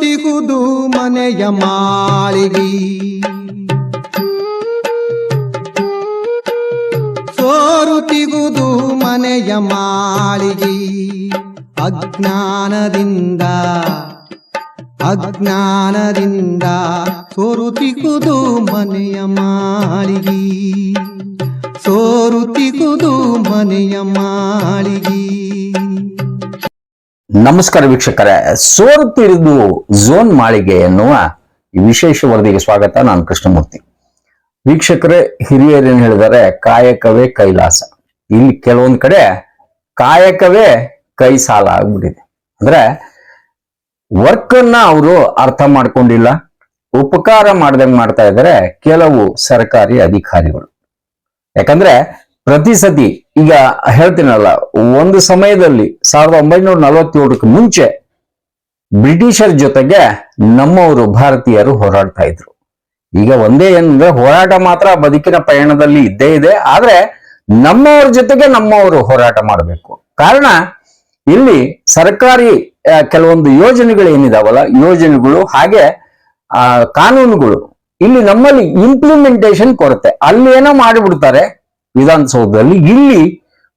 ಸೋರುತಿಗುದು ಮನೆಯ ಮಾಳಿಗಿ. ಸೋರುತಿಗುದು ಮನೆಯ ಮಾಳಿಗಿ. ಅಜ್ಞಾನದಿಂದ ಅಜ್ಞಾನದಿಂದ ಸೋರುತಿಗುದು ಮನೆಯ ಮಾಳಿಗಿ. ಸೋರುತಿಗುದು ಮನೆಯ ಮಾಳಿಗೆ. ನಮಸ್ಕಾರ ವೀಕ್ಷಕರೇ. ಸೋರುತ್ತಿರುವುದು ಝೋನ್ ಮಾಳಿಗೆ ಎನ್ನುವ ವಿಶೇಷ ವರದಿಗೆ ಸ್ವಾಗತ, ನಾನು ಕೃಷ್ಣಮೂರ್ತಿ. ವೀಕ್ಷಕರೇ, ಹಿರಿಯರೇನು ಹೇಳಿದ್ದಾರೆ, ಕಾಯಕವೇ ಕೈಲಾಸ. ಇಲ್ಲಿ ಕೆಲವೊಂದ್ ಕಡೆ ಕಾಯಕವೇ ಕೈ ಸಾಲ ಆಗ್ಬಿಟ್ಟಿದೆ. ಅಂದ್ರೆ ವರ್ಕ್ ಅನ್ನ ಅವರು ಅರ್ಥ ಮಾಡ್ಕೊಂಡಿಲ್ಲ, ಉಪಕಾರ ಮಾಡ್ದಂಗ್ ಮಾಡ್ತಾ ಇದ್ದಾರೆ ಕೆಲವು ಸರ್ಕಾರಿ ಅಧಿಕಾರಿಗಳು. ಯಾಕಂದ್ರೆ ಪ್ರತಿ ಸತಿ ಈಗ ಹೇಳ್ತೀನಲ್ಲ, ಒಂದು ಸಮಯದಲ್ಲಿ ಸಾವಿರದ ಒಂಬೈನೂರ ನಲವತ್ತೇಳಕ್ಕೆ ಮುಂಚೆ ಬ್ರಿಟಿಷರ ಜೊತೆಗೆ ನಮ್ಮವರು ಭಾರತೀಯರು ಹೋರಾಡ್ತಾ ಇದ್ರು. ಈಗ ಒಂದೇ ಏನಂದ್ರೆ ಹೋರಾಟ ಮಾತ್ರ ಬದುಕಿನ ಪಯಣದಲ್ಲಿ ಇದ್ದೇ ಇದೆ, ಆದ್ರೆ ನಮ್ಮವ್ರ ಜೊತೆಗೆ ನಮ್ಮವರು ಹೋರಾಟ ಮಾಡಬೇಕು. ಕಾರಣ, ಇಲ್ಲಿ ಸರ್ಕಾರಿ ಕೆಲವೊಂದು ಯೋಜನೆಗಳು ಏನಿದಾವಲ್ಲ ಯೋಜನೆಗಳು ಹಾಗೆ, ಆ, ಕಾನೂನುಗಳು, ಇಲ್ಲಿ ನಮ್ಮಲ್ಲಿ ಇಂಪ್ಲಿಮೆಂಟೇಶನ್ ಕೊರತೆ. ಅಲ್ಲಿ ಏನೋ ಮಾಡಿಬಿಡ್ತಾರೆ ವಿಧಾನಸೌಧದಲ್ಲಿ ಇಲ್ಲಿ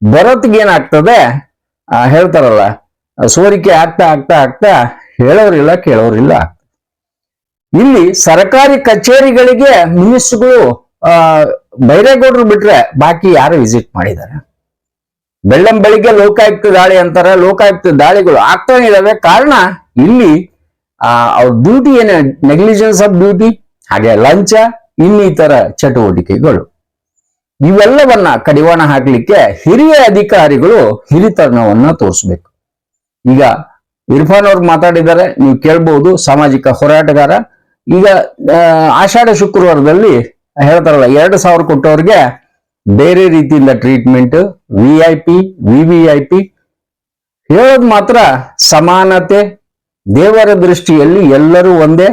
ಭರತ್ಗೆ ಏನಾಗ್ತದೆ? ಆ, ಹೇಳ್ತಾರಲ್ಲ ಸೋರಿಕೆ ಆಗ್ತಾ ಆಗ್ತಾ ಆಗ್ತಾ ಹೇಳೋರಿಲ್ಲ ಕೇಳೋರಿಲ್ಲ. ಇಲ್ಲಿ ಸರ್ಕಾರಿ ಕಚೇರಿಗಳಿಗೆ ಮಿನಿಸ್ಟ್ರುಗಳು ಆ ಬೈರೇಗೌಡರು ಬಿಟ್ರೆ ಬಾಕಿ ಯಾರು ವಿಸಿಟ್ ಮಾಡಿದ್ದಾರೆ? ಬೆಳ್ಳಂ ಬೆಳಿಗ್ಗೆ ಲೋಕಾಯುಕ್ತ ದಾಳಿ ಅಂತಾರೆ ಲೋಕಾಯುಕ್ತ ದಾಳಿಗಳು ಆಗ್ತಾನೆ ಇದಾವೆ ಕಾರಣ ಇಲ್ಲಿ ಆ ಅವ್ರ ಡ್ಯೂಟಿ ಏನೇ? ನೆಗ್ಲಿಜೆನ್ಸ್ ಆಫ್ ಡ್ಯೂಟಿ ಹಾಗೆ ಲಂಚ ಇನ್ನಿತರ ಚಟುವಟಿಕೆಗಳು. ಇವೆಲ್ಲವನ್ನ ಕಡಿವಾಣ ಹಾಕ್ಲಿಕ್ಕೆ ಹಿರಿಯ ಅಧಿಕಾರಿಗಳು ಹಿರಿತನವನ್ನ ತೋರಿಸ್ಬೇಕು. ಈಗ ಇರ್ಫಾನ್ ಅವ್ರು ಮಾತಾಡಿದ್ದಾರೆ, ನೀವು ಕೇಳ್ಬಹುದು ಸಾಮಾಜಿಕ ಹೋರಾಟಗಾರ. ಈಗ ಆಷಾಢ ಶುಕ್ರವಾರದಲ್ಲಿ ಹೇಳ್ತಾರಲ್ಲ, ಎರಡು ಸಾವಿರ ಕೊಟ್ಟವ್ರಿಗೆ ಬೇರೆ ರೀತಿಯಿಂದ treatment V I P V ಹೇಳೋದು ಮಾತ್ರ ಸಮಾನತೆ, ದೇವರ ದೃಷ್ಟಿಯಲ್ಲಿ ಎಲ್ಲರೂ ಒಂದೇ.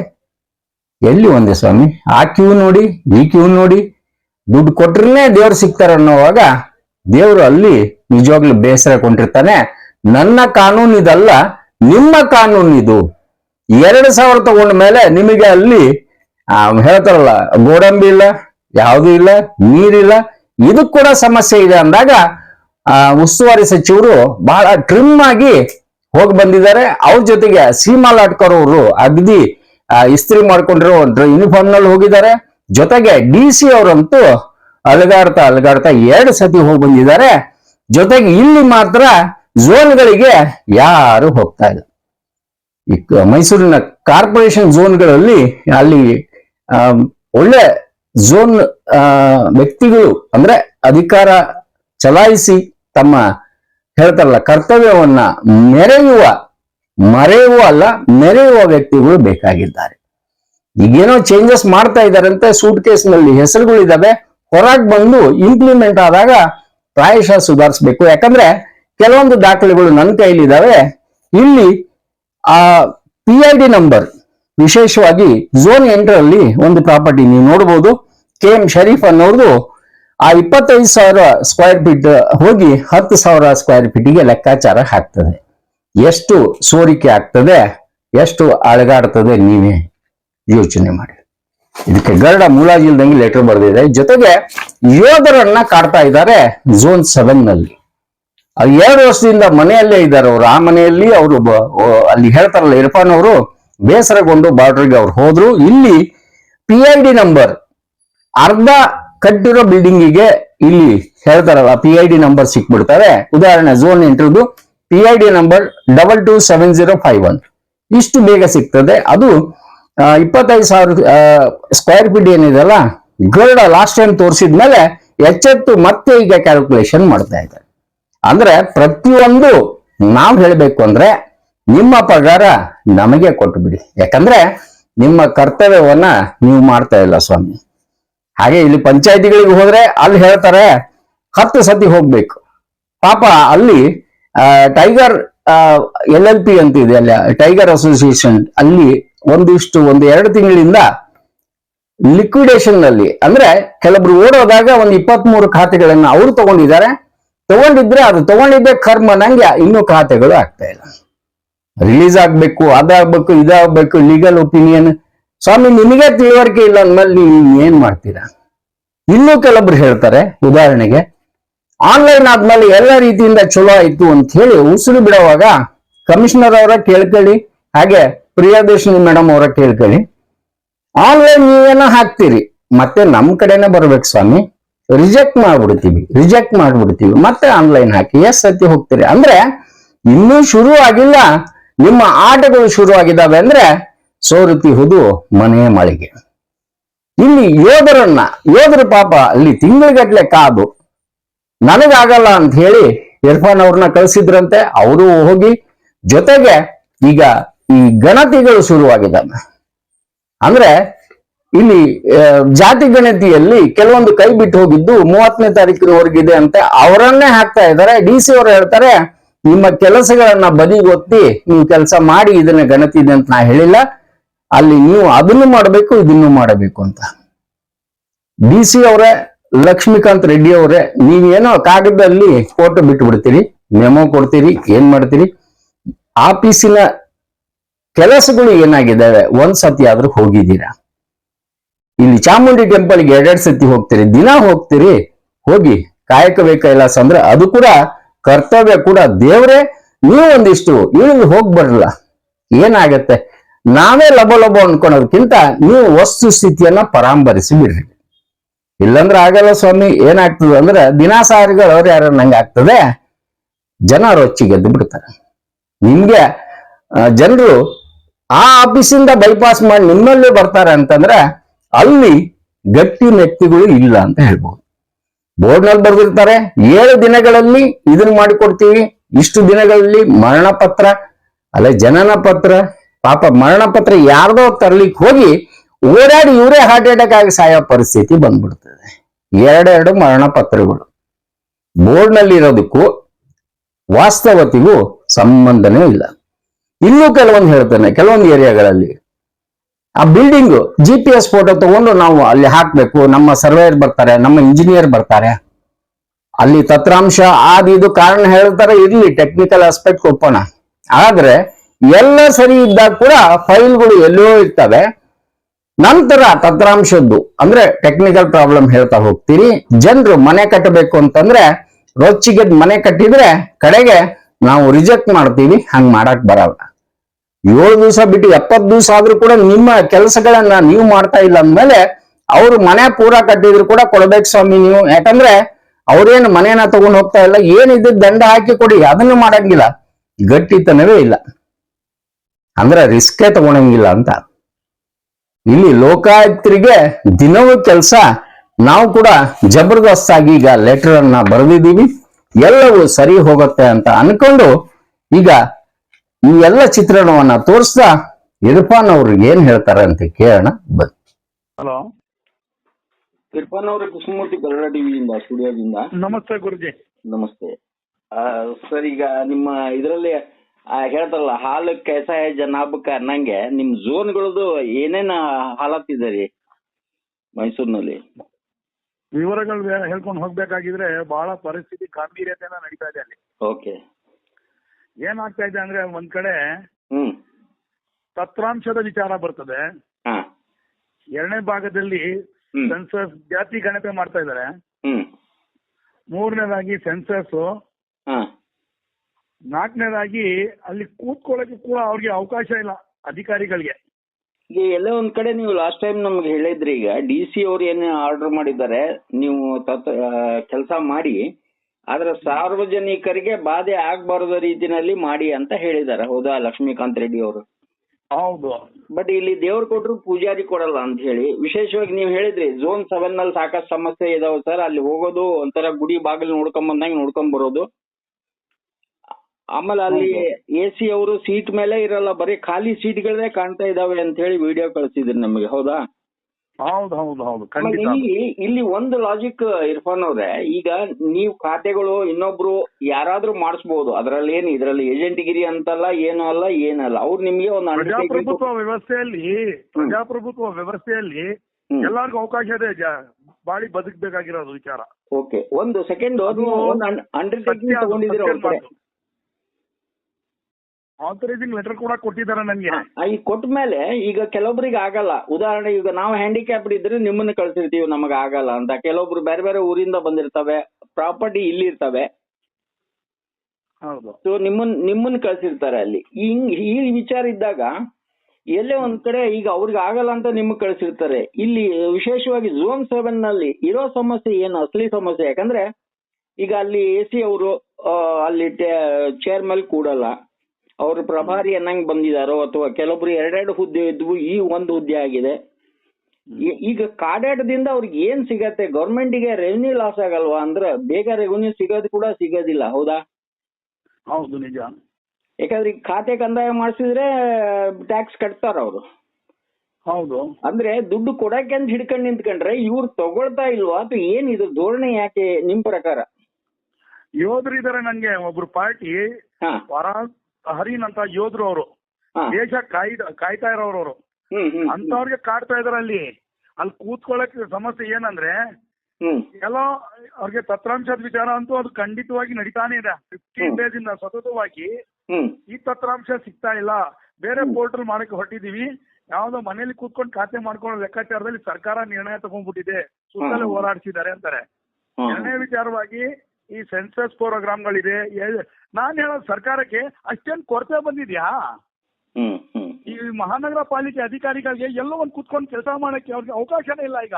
ಎಲ್ಲಿ ಒಂದೇ ಸ್ವಾಮಿ? ಆ ಕ್ಯೂ ನೋಡಿ, ಈ ಕ್ಯೂ ನೋಡಿ. ದುಡ್ಡು ಕೊಟ್ರೇ ದೇವ್ರು ಸಿಗ್ತಾರೆ ಅನ್ನೋವಾಗ ದೇವ್ರು ಅಲ್ಲಿ ನಿಜವಾಗ್ಲೂ ಬೇಸರ ಕೊಂಡಿರ್ತಾನೆ. ನನ್ನ ಕಾನೂನು ಇದಲ್ಲ, ನಿಮ್ಮ ಕಾನೂನು ಇದು. ಎರಡು ಸಾವಿರ ತಗೊಂಡ ಮೇಲೆ ನಿಮಗೆ ಅಲ್ಲಿ ಹೇಳ್ತಾರಲ್ಲ, ಗೋಡಂಬಿ ಇಲ್ಲ, ಯಾವುದೂ ಇಲ್ಲ ನೀರಿಲ್ಲ ಇದು ಕೂಡ ಸಮಸ್ಯೆ ಇದೆ ಅಂದಾಗ, ಆ, ಉಸ್ತುವಾರಿ ಸಚಿವರು ಬಹಳ ಟ್ರಿಮ್ ಆಗಿ ಹೋಗಿ ಬಂದಿದ್ದಾರೆ. ಅವ್ರ ಜೊತೆಗೆ ಸೀಮಾ ಲಾಟ್ಕರ್ ಅವರು ಅಗ್ದಿ ಇಸ್ತ್ರಿ ಮಾಡ್ಕೊಂಡಿರೋ ಯೂನಿಫಾರ್ಮ್ನಲ್ಲಿ ಹೋಗಿದ್ದಾರೆ. ಜೊತೆಗೆ ಡಿ ಸಿ ಅವರಂತೂ ಅಲಗಾಡ್ತಾ ಅಲಗಾಡ್ತಾ ಎರಡು ಸತಿ ಹೋಗಿ ಬಂದಿದ್ದಾರೆ. ಜೊತೆಗೆ ಇಲ್ಲಿ ಮಾತ್ರ ಝೋನ್ಗಳಿಗೆ ಯಾರು ಹೋಗ್ತಾ ಇಲ್ಲ. ಈ ಮೈಸೂರಿನ ಕಾರ್ಪೊರೇಷನ್ ಝೋನ್ಗಳಲ್ಲಿ ಅಲ್ಲಿ ಒಳ್ಳೆ ಝೋನ್ ವ್ಯಕ್ತಿಗಳು ಅಂದ್ರೆ ಅಧಿಕಾರ ಚಲಾಯಿಸಿ ತಮ್ಮ ಹೇಳ್ತಾರಲ್ಲ, ಕರ್ತವ್ಯವನ್ನ ಮೆರೆಯುವ, ಮರೆಯುವ ಅಲ್ಲ, ಮೆರೆಯುವ ವ್ಯಕ್ತಿಗಳು ಬೇಕಾಗಿದ್ದಾರೆ. ಈಗೇನೋ ಚೇಂಜಸ್ ಮಾಡ್ತಾ ಇದಾರಂತೆ ಸೂಟ್ ಕೇಸ್ನಲ್ಲಿ. ಹೆಸರುಗಳಿದಾವೆ. ಹೊರಗೆ ಬಂದು ಇಂಪ್ಲಿಮೆಂಟ್ ಆದಾಗ ಪ್ರಾಯಶಃ ಸುಧಾರಿಸ್ಬೇಕು. ಯಾಕಂದ್ರೆ ಕೆಲವೊಂದು ದಾಖಲೆಗಳು ನನ್ನ ಕೈಲಿದ್ದಾವೆ ಇಲ್ಲಿ, ಆ ಪಿ ಐ ಡಿ ನಂಬರ್ ವಿಶೇಷವಾಗಿ ಝೋನ್ ಎಂಟರಲ್ಲಿ ಒಂದು ಪ್ರಾಪರ್ಟಿ ನೀವು ನೋಡಬಹುದು ಕೆ ಎಂ ಶರೀಫ್ ಅನ್ನೋರ್ದು ಆ ಇಪ್ಪತ್ತೈದು ಸಾವಿರ ಸ್ಕ್ವೇರ್ ಫೀಟ್ ಹೋಗಿ ಹತ್ತು ಸಾವಿರ ಸ್ಕ್ವೇರ್ ಫೀಟಿಗೆ ಲೆಕ್ಕಾಚಾರ ಹಾಕ್ತದೆ ಎಷ್ಟು ಸೋರಿಕೆ ಆಗ್ತದೆ, ಎಷ್ಟು ಅಳಗಾಡ್ತದೆ ನೀವೇ ಯೋಚನೆ ಮಾಡಿ. ಇದಕ್ಕೆ ಗರಡ ಮುಲಾಜಿಲ್ದಂಗೆ ಲೆಟರ್ ಬರೆದಿದೆ. ಜೊತೆಗೆ ಯೋಧರನ್ನ ಕಾಡ್ತಾ ಇದ್ದಾರೆ ಝೋನ್ ಸೆವೆನ್ನಲ್ಲಿ. ಎರಡು ವರ್ಷದಿಂದ ಮನೆಯಲ್ಲೇ ಇದ್ದಾರೆ ಅವರು. ಆ ಮನೆಯಲ್ಲಿ ಅವರು ಅಲ್ಲಿ ಹೇಳ್ತಾರಲ್ಲ ಇರ್ಫಾನ್ ಅವರು ಬೇಸರಗೊಂಡು ಬಾರ್ಡರ್ಗೆ ಅವ್ರು ಹೋದ್ರು. ಇಲ್ಲಿ ಪಿ ಐ ಡಿ ನಂಬರ್ ಅರ್ಧ ಕಟ್ಟಿರೋ ಬಿಲ್ಡಿಂಗಿಗೆ ಇಲ್ಲಿ ಹೇಳ್ತಾರಲ್ಲ ಪಿ ಐ ಡಿ ನಂಬರ್ ಸಿಕ್ಬಿಡ್ತಾರೆ. ಉದಾಹರಣೆ zone ಎಂಟ್ರದ್ದು P I D number double two seven zero five one ಇಷ್ಟು ಬೇಗ ಸಿಗ್ತದೆ. ಅದು ಇಪ್ಪತ್ತೈದು ಸಾವಿರ ಸ್ಕ್ವೇರ್ ಫೀಟ್ ಏನಿದೆಲ್ಲ ಗರ್ಡ ಲಾಸ್ಟ್ ಟೈಮ್ ತೋರಿಸಿದ ಮೇಲೆ ಎಚ್ಚೆತ್ತು ಮತ್ತೆ ಈಗ ಕ್ಯಾಲ್ಕುಲೇಷನ್ ಮಾಡ್ತಾ ಇದ್ದಾರೆ. ಅಂದ್ರೆ ಪ್ರತಿಯೊಂದು ನಾವು ಹೇಳಬೇಕು ಅಂದ್ರೆ ನಿಮ್ಮ ಪಗಾರ ನಮಗೆ ಕೊಟ್ಟು ಬಿಡಿ. ಯಾಕಂದ್ರೆ ನಿಮ್ಮ ಕರ್ತವ್ಯವನ್ನ ನೀವು ಮಾಡ್ತಾ ಇಲ್ಲ ಸ್ವಾಮಿ. ಹಾಗೆ ಇಲ್ಲಿ ಪಂಚಾಯತಿಗಳಿಗೆ ಹೋದ್ರೆ ಅಲ್ಲಿ ಹೇಳ್ತಾರೆ, ಹತ್ತು ಸತಿ ಹೋಗ್ಬೇಕು. ಪಾಪ ಅಲ್ಲಿ ಟೈಗರ್ ಎಲ್ ಎಲ್ ಪಿ ಅಂತ ಇದೆ ಅಲ್ಲಿ ಟೈಗರ್ ಅಸೋಸಿಯೇಷನ್ ಅಲ್ಲಿ ಒಂದಿಷ್ಟು, ಒಂದು ಎರಡು ತಿಂಗಳಿಂದ ಲಿಕ್ವಿಡೇಷನ್ನಲ್ಲಿ ಅಂದ್ರೆ ಕೆಲವರು ಓಡೋದಾಗ ಒಂದು ಇಪ್ಪತ್ತ್ ಮೂರು ಖಾತೆಗಳನ್ನ ಅವರು ತಗೊಂಡಿದ್ದಾರೆ. ತಗೊಂಡಿದ್ರೆ ಅದು ತಗೊಂಡಿದ್ದೆ ಕರ್ಮ, ನಂಗೆ ಇನ್ನೂ ಖಾತೆಗಳು ಆಗ್ತಾ ಇಲ್ಲ. ರಿಲೀಸ್ ಆಗ್ಬೇಕು, ಅದಾಗ್ಬೇಕು, ಇದಾಗ್ಬೇಕು ಲೀಗಲ್ ಒಪಿನಿಯನ್ ಸ್ವಾಮಿ, ನಿಮಗೆ ತಿಳುವಳಿಕೆ ಇಲ್ಲ ಅಂದ್ಮೇಲೆ ನೀವು ಏನ್ ಮಾಡ್ತೀರಾ? ಇನ್ನೂ ಕೆಲವರು ಹೇಳ್ತಾರೆ, ಉದಾಹರಣೆಗೆ ಆನ್ಲೈನ್ ಆದ್ಮೇಲೆ ಎಲ್ಲ ರೀತಿಯಿಂದ ಚಲೋ ಆಯ್ತು ಅಂತ ಹೇಳಿ ಉಸಿರು ಬಿಡುವಾಗ ಕಮಿಷನರ್ ಅವರ ಕೇಳ್ಕೊಳ್ಳಿ. ಹಾಗೆ ಪ್ರಿಯದರ್ಶಿನಿ ಮೇಡಮ್ ಅವರ ಕೇಳ್ಕೊಳ್ಳಿ ಆನ್ಲೈನ್ ನೀವೇನ ಹಾಕ್ತೀರಿ. ಮತ್ತೆ ನಮ್ ಕಡೆನೆ ಬರ್ಬೇಕು ಸ್ವಾಮಿ. ರಿಜೆಕ್ಟ್ ಮಾಡ್ಬಿಡ್ತೀವಿ. ರಿಜೆಕ್ಟ್ ಮಾಡ್ಬಿಡ್ತೀವಿ. ಮತ್ತೆ ಆನ್ಲೈನ್ ಹಾಕಿ. ಎಸ್ ಸತಿ ಹೋಗ್ತೀರಿ. ಅಂದ್ರೆ ಇನ್ನೂ ಶುರು ಆಗಿಲ್ಲ. ನಿಮ್ಮ ಆಟಗಳು ಶುರು ಆಗಿದಾವೆ ಅಂದ್ರೆ ಸೋರುತಿ ಹುದು ಮನೆ ಮಳಿಗೆ. ಇಲ್ಲಿ ಯೋಧರನ್ನ, ಯೋಧರು ಪಾಪ ಅಲ್ಲಿ ತಿಂಗಳಿಗಟ್ಲೆ ಕಾದು. ನನಗಾಗಲ್ಲ ಅಂತ ಹೇಳಿ ಇರ್ಫಾನ್ ಅವ್ರನ್ನ ಕಳಿಸಿದ್ರಂತೆ. ಅವರು ಹೋಗಿ ಜೊತೆಗೆ ಈಗ ಈ ಗಣತಿಗಳು ಶುರುವಾಗಿದ್ದಾವೆ. ಅಂದ್ರೆ ಇಲ್ಲಿ ಜಾತಿ ಗಣತಿಯಲ್ಲಿ ಕೆಲವೊಂದು ಕೈ ಬಿಟ್ಟು ಹೋಗಿದ್ದು ಮೂವತ್ತನೇ ತಾರೀಕಿನವರೆಗಿದೆ ಅಂತ ಅವರನ್ನೇ ಹಾಕ್ತಾ ಇದ್ದಾರೆ. ಡಿ ಸಿ ಅವರು ಹೇಳ್ತಾರೆ, ನಿಮ್ಮ ಕೆಲಸಗಳನ್ನ ಬದಿಗೊತ್ತಿ ನೀವು ಕೆಲಸ ಮಾಡಿ, ಇದನ್ನ ಗಣತಿ ಇದೆ ಅಂತ ನಾ ಹೇಳಿಲ್ಲ. ಅಲ್ಲಿ ನೀವು ಅದನ್ನು ಮಾಡಬೇಕು, ಇದನ್ನು ಮಾಡಬೇಕು ಅಂತ. ಡಿ ಸಿ ಅವರೇ, ಲಕ್ಷ್ಮೀಕಾಂತ್ ರೆಡ್ಡಿ ಅವರೇ, ನೀವೇನೋ ಕಾಗದದಲ್ಲಿ ಫೋಟೋ ಬಿಟ್ಟು ಬಿಡ್ತೀರಿ ಮೆಮೋ ಕೊಡ್ತೀರಿ, ಏನ್ ಮಾಡ್ತೀರಿ? ಆಫೀಸಿನ ಕೆಲಸಗಳು ಏನಾಗಿದ್ದಾವೆ? ಒಂದ್ ಸತಿ ಆದ್ರೂ ಹೋಗಿದ್ದೀರಾ? ಇಲ್ಲಿ ಚಾಮುಂಡಿ ಟೆಂಪಲ್ಗೆ ಎರಡೆರಡು ಸತಿ ಹೋಗ್ತೀರಿ, ದಿನ ಹೋಗ್ತೀರಿ, ಹೋಗಿ ಕಾಯಕ ಕೈಲಾಸ ಅಂದ್ರೆ ಅದು ಕೂಡ ಕರ್ತವ್ಯ ಕೂಡ. ದೇವ್ರೆ, ನೀವು ಒಂದಿಷ್ಟು ಇಳಿದು ಹೋಗ್ ಬರಲ್ಲ ಏನಾಗತ್ತೆ? ನಾವೇ ಲಬೋ ಲಬೋ ಅನ್ಕೊಳೋದಕ್ಕಿಂತ ನೀವು ವಸ್ತು ಸ್ಥಿತಿಯನ್ನ ಪರಾಂಬರಿಸಿ ಬಿಡ್ರಿ. ಇಲ್ಲಂದ್ರೆ ಆಗಲ್ಲ ಸ್ವಾಮಿ, ಏನಾಗ್ತದೆ ಅಂದ್ರೆ ದಿನಾ ಸಾರಿಗಳು ಅವ್ರು ಯಾರು ನಂಗೆ ಆಗ್ತದೆ? ಜನ ರೊಚ್ಚಿಗೆದ್ದು ಬಿಡ್ತಾರೆ. ನಿಮ್ಗೆ ಜನರು ಆ ಆಫೀಸಿಂದ ಬೈಪಾಸ್ ಮಾಡಿ ನಿಮ್ಮಲ್ಲಿ ಬರ್ತಾರೆ ಅಂತಂದ್ರೆ ಅಲ್ಲಿ ಗಟ್ಟಿ ನೆತ್ತಿಗಳು ಇಲ್ಲ ಅಂತ ಹೇಳ್ಬೋದು. ಬೋರ್ಡ್ನಲ್ಲಿ ಬರೆದಿರ್ತಾರೆ, ಏಳು ದಿನಗಳಲ್ಲಿ ಇದನ್ನ ಮಾಡಿಕೊಡ್ತೀವಿ, ಇಷ್ಟು ದಿನಗಳಲ್ಲಿ ಮರಣ ಪತ್ರ, ಅಲ್ಲ ಜನನ ಪತ್ರ, ಪಾಪ ಮರಣ ಪತ್ರ ಯಾರ್ದೋ ತರ್ಲಿಕ್ಕೆ ಹೋಗಿ ಓಡಾಡಿ ಇವರೇ ಹಾರ್ಟ್ ಅಟ್ಯಾಕ್ ಆಗಿ ಸಾಯೋ ಪರಿಸ್ಥಿತಿ ಬಂದ್ಬಿಡ್ತದೆ. ಎರಡೆರಡು ಮರಣ ಪತ್ರಗಳು. ಬೋರ್ಡ್ನಲ್ಲಿ ಇರೋದಕ್ಕೂ ವಾಸ್ತವತೆಗೂ ಸಂಬಂಧನೇ ಇಲ್ಲ. ಇನ್ನೂ ಕೆಲವೊಂದು ಹೇಳ್ತೇನೆ, ಕೆಲವೊಂದು ಏರಿಯಾಗಳಲ್ಲಿ ಆ building G P S photo ತಗೊಂಡು ನಾವು ಅಲ್ಲಿ ಹಾಕ್ಬೇಕು, ನಮ್ಮ ಸರ್ವೇಯರ್ ಬರ್ತಾರೆ, ನಮ್ಮ ಇಂಜಿನಿಯರ್ ಬರ್ತಾರೆ. ಅಲ್ಲಿ ತತ್ರಾಂಶ ಇದು ಕಾರಣ ಹೇಳ್ತಾರೆ ಇರ್ಲಿ ಟೆಕ್ನಿಕಲ್ ಆಸ್ಪೆಕ್ಟ್ ಒಪ್ಪೋಣ ಆದ್ರೆ, ಎಲ್ಲ ಸರಿ ಇದ್ದಾಗ ಕೂಡ ಫೈಲ್ಗಳು ಎಲ್ಲೋ ಇರ್ತವೆ. ನಂತರ ತತ್ರಾಂಶದ್ದು, ಅಂದ್ರೆ ಟೆಕ್ನಿಕಲ್ ಪ್ರಾಬ್ಲಮ್ ಹೇಳ್ತಾ ಹೋಗ್ತೀರಿ ಜನರು ಮನೆ ಕಟ್ಟಬೇಕು ಅಂತಂದ್ರೆ ರೊಚ್ಚಿಗೆ ಮನೆ ಕಟ್ಟಿದ್ರೆ ಕಡೆಗೆ ನಾವು ರಿಜೆಕ್ಟ್ ಮಾಡ್ತೀವಿ, ಹಂಗ್ ಮಾಡಕ್ ಬರಲ್ಲ. ಏಳು ದಿವಸ ಬಿಟ್ಟು ಎಪ್ಪತ್ತು ದಿವಸ ಆದ್ರೂ ಕೂಡ ನಿಮ್ಮ ಕೆಲಸಗಳನ್ನ ನೀವು ಮಾಡ್ತಾ ಇಲ್ಲ ಅಂದ್ಮೇಲೆ ಅವ್ರು ಮನೆ ಪೂರ ಕಟ್ಟಿದ್ರು ಕೂಡ ಕೊಡ್ಬೇಕು ಸ್ವಾಮಿ ನೀವು. ಯಾಕಂದ್ರೆ ಅವ್ರೇನು ಮನೇನ ತಗೊಂಡ್ ಹೋಗ್ತಾ ಇಲ್ಲ. ಏನಿದ್ದು ದಂಡ ಹಾಕಿ ಕೊಡಿ. ಅದನ್ನು ಮಾಡಂಗಿಲ್ಲ. ಗಟ್ಟಿತನವೇ ಇಲ್ಲ. ಅಂದ್ರೆ ರಿಸ್ಕೇ ತಗೊಳಂಗಿಲ್ಲ ಅಂತ. ಇಲ್ಲಿ ಲೋಕಾಯುಕ್ತರಿಗೆ ದಿನವೂ ಕೆಲಸ. ನಾವು ಕೂಡ ಜಬರ್ದಸ್ತ್ ಆಗಿ ಈಗ ಲೆಟರ್ ಅನ್ನ ಬರೆದಿದ್ದೀವಿ. ಎಲ್ಲವೂ ಸರಿ ಹೋಗುತ್ತೆ ಅಂತ ಅನ್ಕೊಂಡು ಈಗ ಈ ಎಲ್ಲ ಚಿತ್ರಣವನ್ನ ತೋರಿಸ್ತಾ ಇರ್ಫಾನ್ ಅವ್ರು ಏನ್ ಹೇಳ್ತಾರೆ ಅಂತ ಕೇಳೋಣ ಬನ್ನಿ. ಹಲೋ. ಇರ್ಫಾನ್ ಅವರ ಕೃಷ್ಣಮೂರ್ತಿ ಕನ್ನಡ ಟಿವಿಯಿಂದ ಸ್ಟುಡಿಯೋದಿಂದ. ನಮಸ್ತೆ ಗುರುಜಿ. ನಮಸ್ತೆ. ಸರ್ ಈಗ ನಿಮ್ಮ ಇದರಲ್ಲಿ ಹೇಳ್ತಾರಲ್ಲ ಹಾಲು ಕೆಸ ಜನಾಬಕ ಅನ್ನಂಗೆ ನಿಮ್ ಝೋನ್ಗಳದ್ದು ಏನೇನ ಹಾಲತ್ ಇದೆ ರೀ ಮೈಸೂರಿನಲ್ಲಿ? ವಿವರಗಳು ಹೇಳ್ಕೊಂಡು ಹೋಗ್ಬೇಕಾಗಿದ್ರೆ ಬಹಳ ಪರಿಸ್ಥಿತಿ ಗಂಭೀರತೆನ ನಡೀತಾ ಇದೆ ಅಲ್ಲಿ. ಓಕೆ. ಏನಾಗ್ತಾ ಇದೆ ಅಂದ್ರೆ ಒಂದ್ ಕಡೆ ತತ್ರಾಂಶದ ವಿಚಾರ ಬರ್ತದೆ. ಎರಡನೇ ಭಾಗದಲ್ಲಿ ಸೆನ್ಸಸ್ ಜಾತಿ ಗಣತೆ ಮಾಡ್ತಾ ಇದ್ದಾರೆ. ಹ್ಮ್. ಮೂರನೇದಾಗಿ ಸೆನ್ಸಸ್ ನಾಲ್ಕನೇದಾಗಿ ಅಲ್ಲಿ ಕೂತ್ಕೊಳ್ಳಕ್ಕೆ ಕೂಡ ಅವ್ರಿಗೆ ಅವಕಾಶ ಇಲ್ಲ ಅಧಿಕಾರಿಗಳಿಗೆ. ಈಗ ಎಲ್ಲೋ ಒಂದ್ ಕಡೆ ನೀವು ಲಾಸ್ಟ್ ಟೈಮ್ ನಮ್ಗೆ ಹೇಳಿದ್ರಿ ಈಗ ಡಿ ಸಿ ಅವ್ರು ಏನ್ ಆರ್ಡರ್ ಮಾಡಿದ್ದಾರೆ ನೀವು ತತ್ ಕೆಲಸ ಮಾಡಿ ಆದ್ರೆ ಸಾರ್ವಜನಿಕರಿಗೆ ಬಾಧೆ ಆಗ್ಬಾರದ ರೀತಿನಲ್ಲಿ ಮಾಡಿ ಅಂತ ಹೇಳಿದ್ದಾರೆ. ಹೌದಾ ಲಕ್ಷ್ಮೀಕಾಂತ್ ರೆಡ್ಡಿ ಅವರು? ಹೌದು. ಬಟ್ ಇಲ್ಲಿ ದೇವ್ರು ಕೊಟ್ರು ಪೂಜಾರಿ ಕೊಡಲ್ಲ ಅಂತ ಹೇಳಿ. ವಿಶೇಷವಾಗಿ ನೀವು ಹೇಳಿದ್ರಿ ಝೋನ್ ಸೆವೆನ್ನಲ್ಲಿ ಸಾಕಷ್ಟು ಸಮಸ್ಯೆ ಇದಾವೆ ಸರ್ ಅಲ್ಲಿ ಹೋಗೋದು ಒಂಥರ ಗುಡಿ ಬಾಗಿಲು ನೋಡ್ಕೊಂಡ್ ಬಂದಂಗೆ ನೋಡ್ಕೊಂಡ್ ಬರೋದು. ಆಮೇಲೆ ಅಲ್ಲಿ ಎ ಸಿ ಅವರು ಸೀಟ್ ಮೇಲೆ ಇರಲ್ಲ ಬರೀ ಖಾಲಿ ಸೀಟ್ಗಳೇ ಕಾಣ್ತಾ ಇದಾವೆ ಅಂತ ಹೇಳಿ ವಿಡಿಯೋ ಕಳಿಸಿದ್ರಿ ನಮಗೆ. ಹೌದಾ? ಹೌದು ಹೌದು ಹೌದು. ಖಂಡಿತ. ಇಲ್ಲಿ ಇಲ್ಲಿ ಒಂದು ಲಾಜಿಕ್ ಇರ್ಫಾನ್ ಅವ್ರೆ ಈಗ ನೀವು ಖಾತೆಗಳು ಇನ್ನೊಬ್ರು ಯಾರಾದ್ರೂ ಮಾಡಿಸಬಹುದು ಅದ್ರಲ್ಲಿ ಏನು ಇದ್ರಲ್ಲಿ ಏಜೆಂಟ್ಗಿರಿ ಅಂತಲ್ಲ ಏನು ಅಲ್ಲ ಏನಲ್ಲ ಅವ್ರು ನಿಮ್ಗೆ ಒಂದು ಅಂಡರ್ಟೇಕಿಂಗ್ ಪ್ರಜಾಪ್ರಭುತ್ವ ವ್ಯವಸ್ಥೆಯಲ್ಲಿ ಪ್ರಜಾಪ್ರಭುತ್ವ ವ್ಯವಸ್ಥೆಯಲ್ಲಿ. ಎಲ್ಲರಿಗೂ ಅವಕಾಶ ಇದೆ ಬಾಳಿ ಬದುಕಬೇಕಾಗಿರೋದು ವಿಚಾರ. ಓಕೆ ಒಂದು ಸೆಕೆಂಡ್ ಅದು ಅಂಡರ್ಟೇಕಿಂಗ್ ತಗೊಂಡಿದ್ದೀರ ಸತ್ಯದ ಅವ್ರ ಕಡೆ ಮಾತು. ಆಥರೈಸಿಂಗ್ ಲೆಟರ್ ಕೂಡ ಕೊಟ್ಟಿದ್ದಾರೆ ನನಗೆ. ಈ ಕೊಟ್ಟ ಮೇಲೆ ಈಗ ಕೆಲವೊಬ್ರಿಗೆ ಆಗಲ್ಲ. ಉದಾಹರಣೆ ಈಗ ನಾವು ಹ್ಯಾಂಡಿಕ್ಯಾಪ್ಡ್ ಇದ್ರೆ ನಿಮ್ಮನ್ನ ಕಳ್ಸಿರ್ತೀವಿ ನಮಗೆ ಆಗಲ್ಲ ಅಂತ. ಕೆಲವೊಬ್ರು ಬೇರೆ ಬೇರೆ ಊರಿಂದ ಬಂದಿರ್ತವೆ ಪ್ರಾಪರ್ಟಿ ಇಲ್ಲಿ ಇರ್ತವೆ ಹೌದು. ಸೊ ನಿಮ್ಮನ್ ನಿಮ್ಮನ್ನ ಕಳ್ಸಿರ್ತಾರೆ ಅಲ್ಲಿ. ಹಿಂಗ್ ಈ ವಿಚಾರ ಇದ್ದಾಗ ಎಲ್ಲೇ ಒಂದ್ ಕಡೆ ಈಗ ಅವ್ರಿಗೆ ಆಗಲ್ಲ ಅಂತ ನಿಮ್ಗೆ ಕಳ್ಸಿರ್ತಾರೆ. ಇಲ್ಲಿ ವಿಶೇಷವಾಗಿ ಝೋನ್ ಸೆವೆನ್ನಲ್ಲಿ ಇರೋ ಸಮಸ್ಯೆ ಏನು? ಅಸಲಿ ಸಮಸ್ಯೆ. ಯಾಕಂದ್ರೆ ಈಗ ಅಲ್ಲಿ ಎ ಸಿ ಅವರು ಅಲ್ಲಿ ಚೇರ್ ಮೇಲೆ ಕೂಡಲ್ಲ. ಅವ್ರ ಪ್ರಭಾರಿ ಅನ್ನಂಗ್ ಬಂದಿದಾರೋ ಅಥವಾ ಕೆಲವೊಬ್ರು ಎರಡೆರಡು ಹುದ್ದೆ ಇದ್ವು ಈ ಒಂದು ಹುದ್ದೆ ಆಗಿದೆ. ಈಗ ಕಾಡಾಟದಿಂದ ಅವ್ರಿಗೆ ಏನ್ ಸಿಗತ್ತೆ? ಗೌರ್ಮೆಂಟಿಗೆ ರೆವಿನ್ಯೂ ಲಾಸ್ ಆಗಲ್ವಾ ಅಂದ್ರೆ ಬೇಗ ರೆವಿನ್ಯೂ ಸಿಗೋದು ಕೂಡ ಸಿಗೋದಿಲ್ಲ ಹೌದಾ? ಹೌದು ನಿಜ. ಯಾಕಂದ್ರೆ ಈಗ ಖಾತೆ ಕಂದಾಯ ಮಾಡಿಸಿದ್ರೆ ಟ್ಯಾಕ್ಸ್ ಕಟ್ತಾರ ಅವರು. ಹೌದು. ಅಂದ್ರೆ ದುಡ್ಡು ಕೊಡಕ್ಕೆ ಅಂತ ಹಿಡ್ಕೊಂಡು ನಿಂತ್ಕೊಂಡ್ರೆ ಇವ್ರು ತಗೊಳ್ತಾ ಇಲ್ವಾ? ಅಥವಾ ಏನ್ ಇದು ಧೋರಣೆ ಯಾಕೆ ನಿಮ್ ಪ್ರಕಾರ? ಯೋಧರಿದ್ದಾರೆ ನಂಗೆ ಒಬ್ರು ಪಾರ್ಟಿ ಹಾ. ವರ ಹರಿನ್ ಅಂತ ಯೋಧರು ಅವರು. ದೇಶ ಕಾಯ್ ಕಾಯ್ತಾ ಇರೋರು ಅವರು ಅಂತವ್ರಿಗೆ ಕಾಡ್ತಾ ಇದಾರೆ ಅಲ್ಲಿ ಅಲ್ಲಿ ಕೂತ್ಕೊಳ್ಳಕ್ ಸಮಸ್ಯೆ ಏನಂದ್ರೆ ಎಲ್ಲ ಅವ್ರಿಗೆ ತತ್ರಾಂಶದ ವಿಚಾರ ಅಂತೂ ಅದು ಖಂಡಿತವಾಗಿ ನಡೀತಾನೆ ಇದೆ. ಫಿಫ್ಟೀನ್. ಡೇಸ್ ಇಂದ ಸತತವಾಗಿ ಈ ತತ್ರಾಂಶ ಸಿಗ್ತಾ ಇಲ್ಲ. ಬೇರೆ ಪೋರ್ಟಲ್ ಮಾಡಕ್ಕೆ ಹೊರಟಿದೀವಿ. ಯಾವ್ದೋ ಮನೇಲಿ ಕೂತ್ಕೊಂಡು ಖಾತೆ ಮಾಡ್ಕೊಳ್ಳೋ ಲೆಕ್ಕಾಚಾರದಲ್ಲಿ ಸರ್ಕಾರ ನಿರ್ಣಯ ತಗೊಂಡ್ಬಿಟ್ಟಿದೆ. ಸುತ್ತಲೇ ಹೋರಾಡಿಸಿದ್ದಾರೆ ಅಂತಾರೆ. ನಿರ್ಣಯ ಎರಡನೇ ವಿಚಾರವಾಗಿ ಈ ಸೆನ್ಸಸ್ ಪ್ರೋಗ್ರಾಮ್ಗಳಿದೆ ನಾನು ನಾನ್ ಹೇಳೋದು ಸರ್ಕಾರಕ್ಕೆ ಅಷ್ಟೇನ್ ಕೊರತೆ ಬಂದಿದ್ಯಾ? ಈ ಮಹಾನಗರ ಪಾಲಿಕೆ ಅಧಿಕಾರಿಗಳಿಗೆ ಎಲ್ಲೋ ಒಂದ್ ಕೂತ್ಕೊಂಡು ಕೆಲಸ ಮಾಡಕ್ಕೆ ಅವ್ರಿಗೆ ಅವಕಾಶನೇ ಇಲ್ಲ ಈಗ.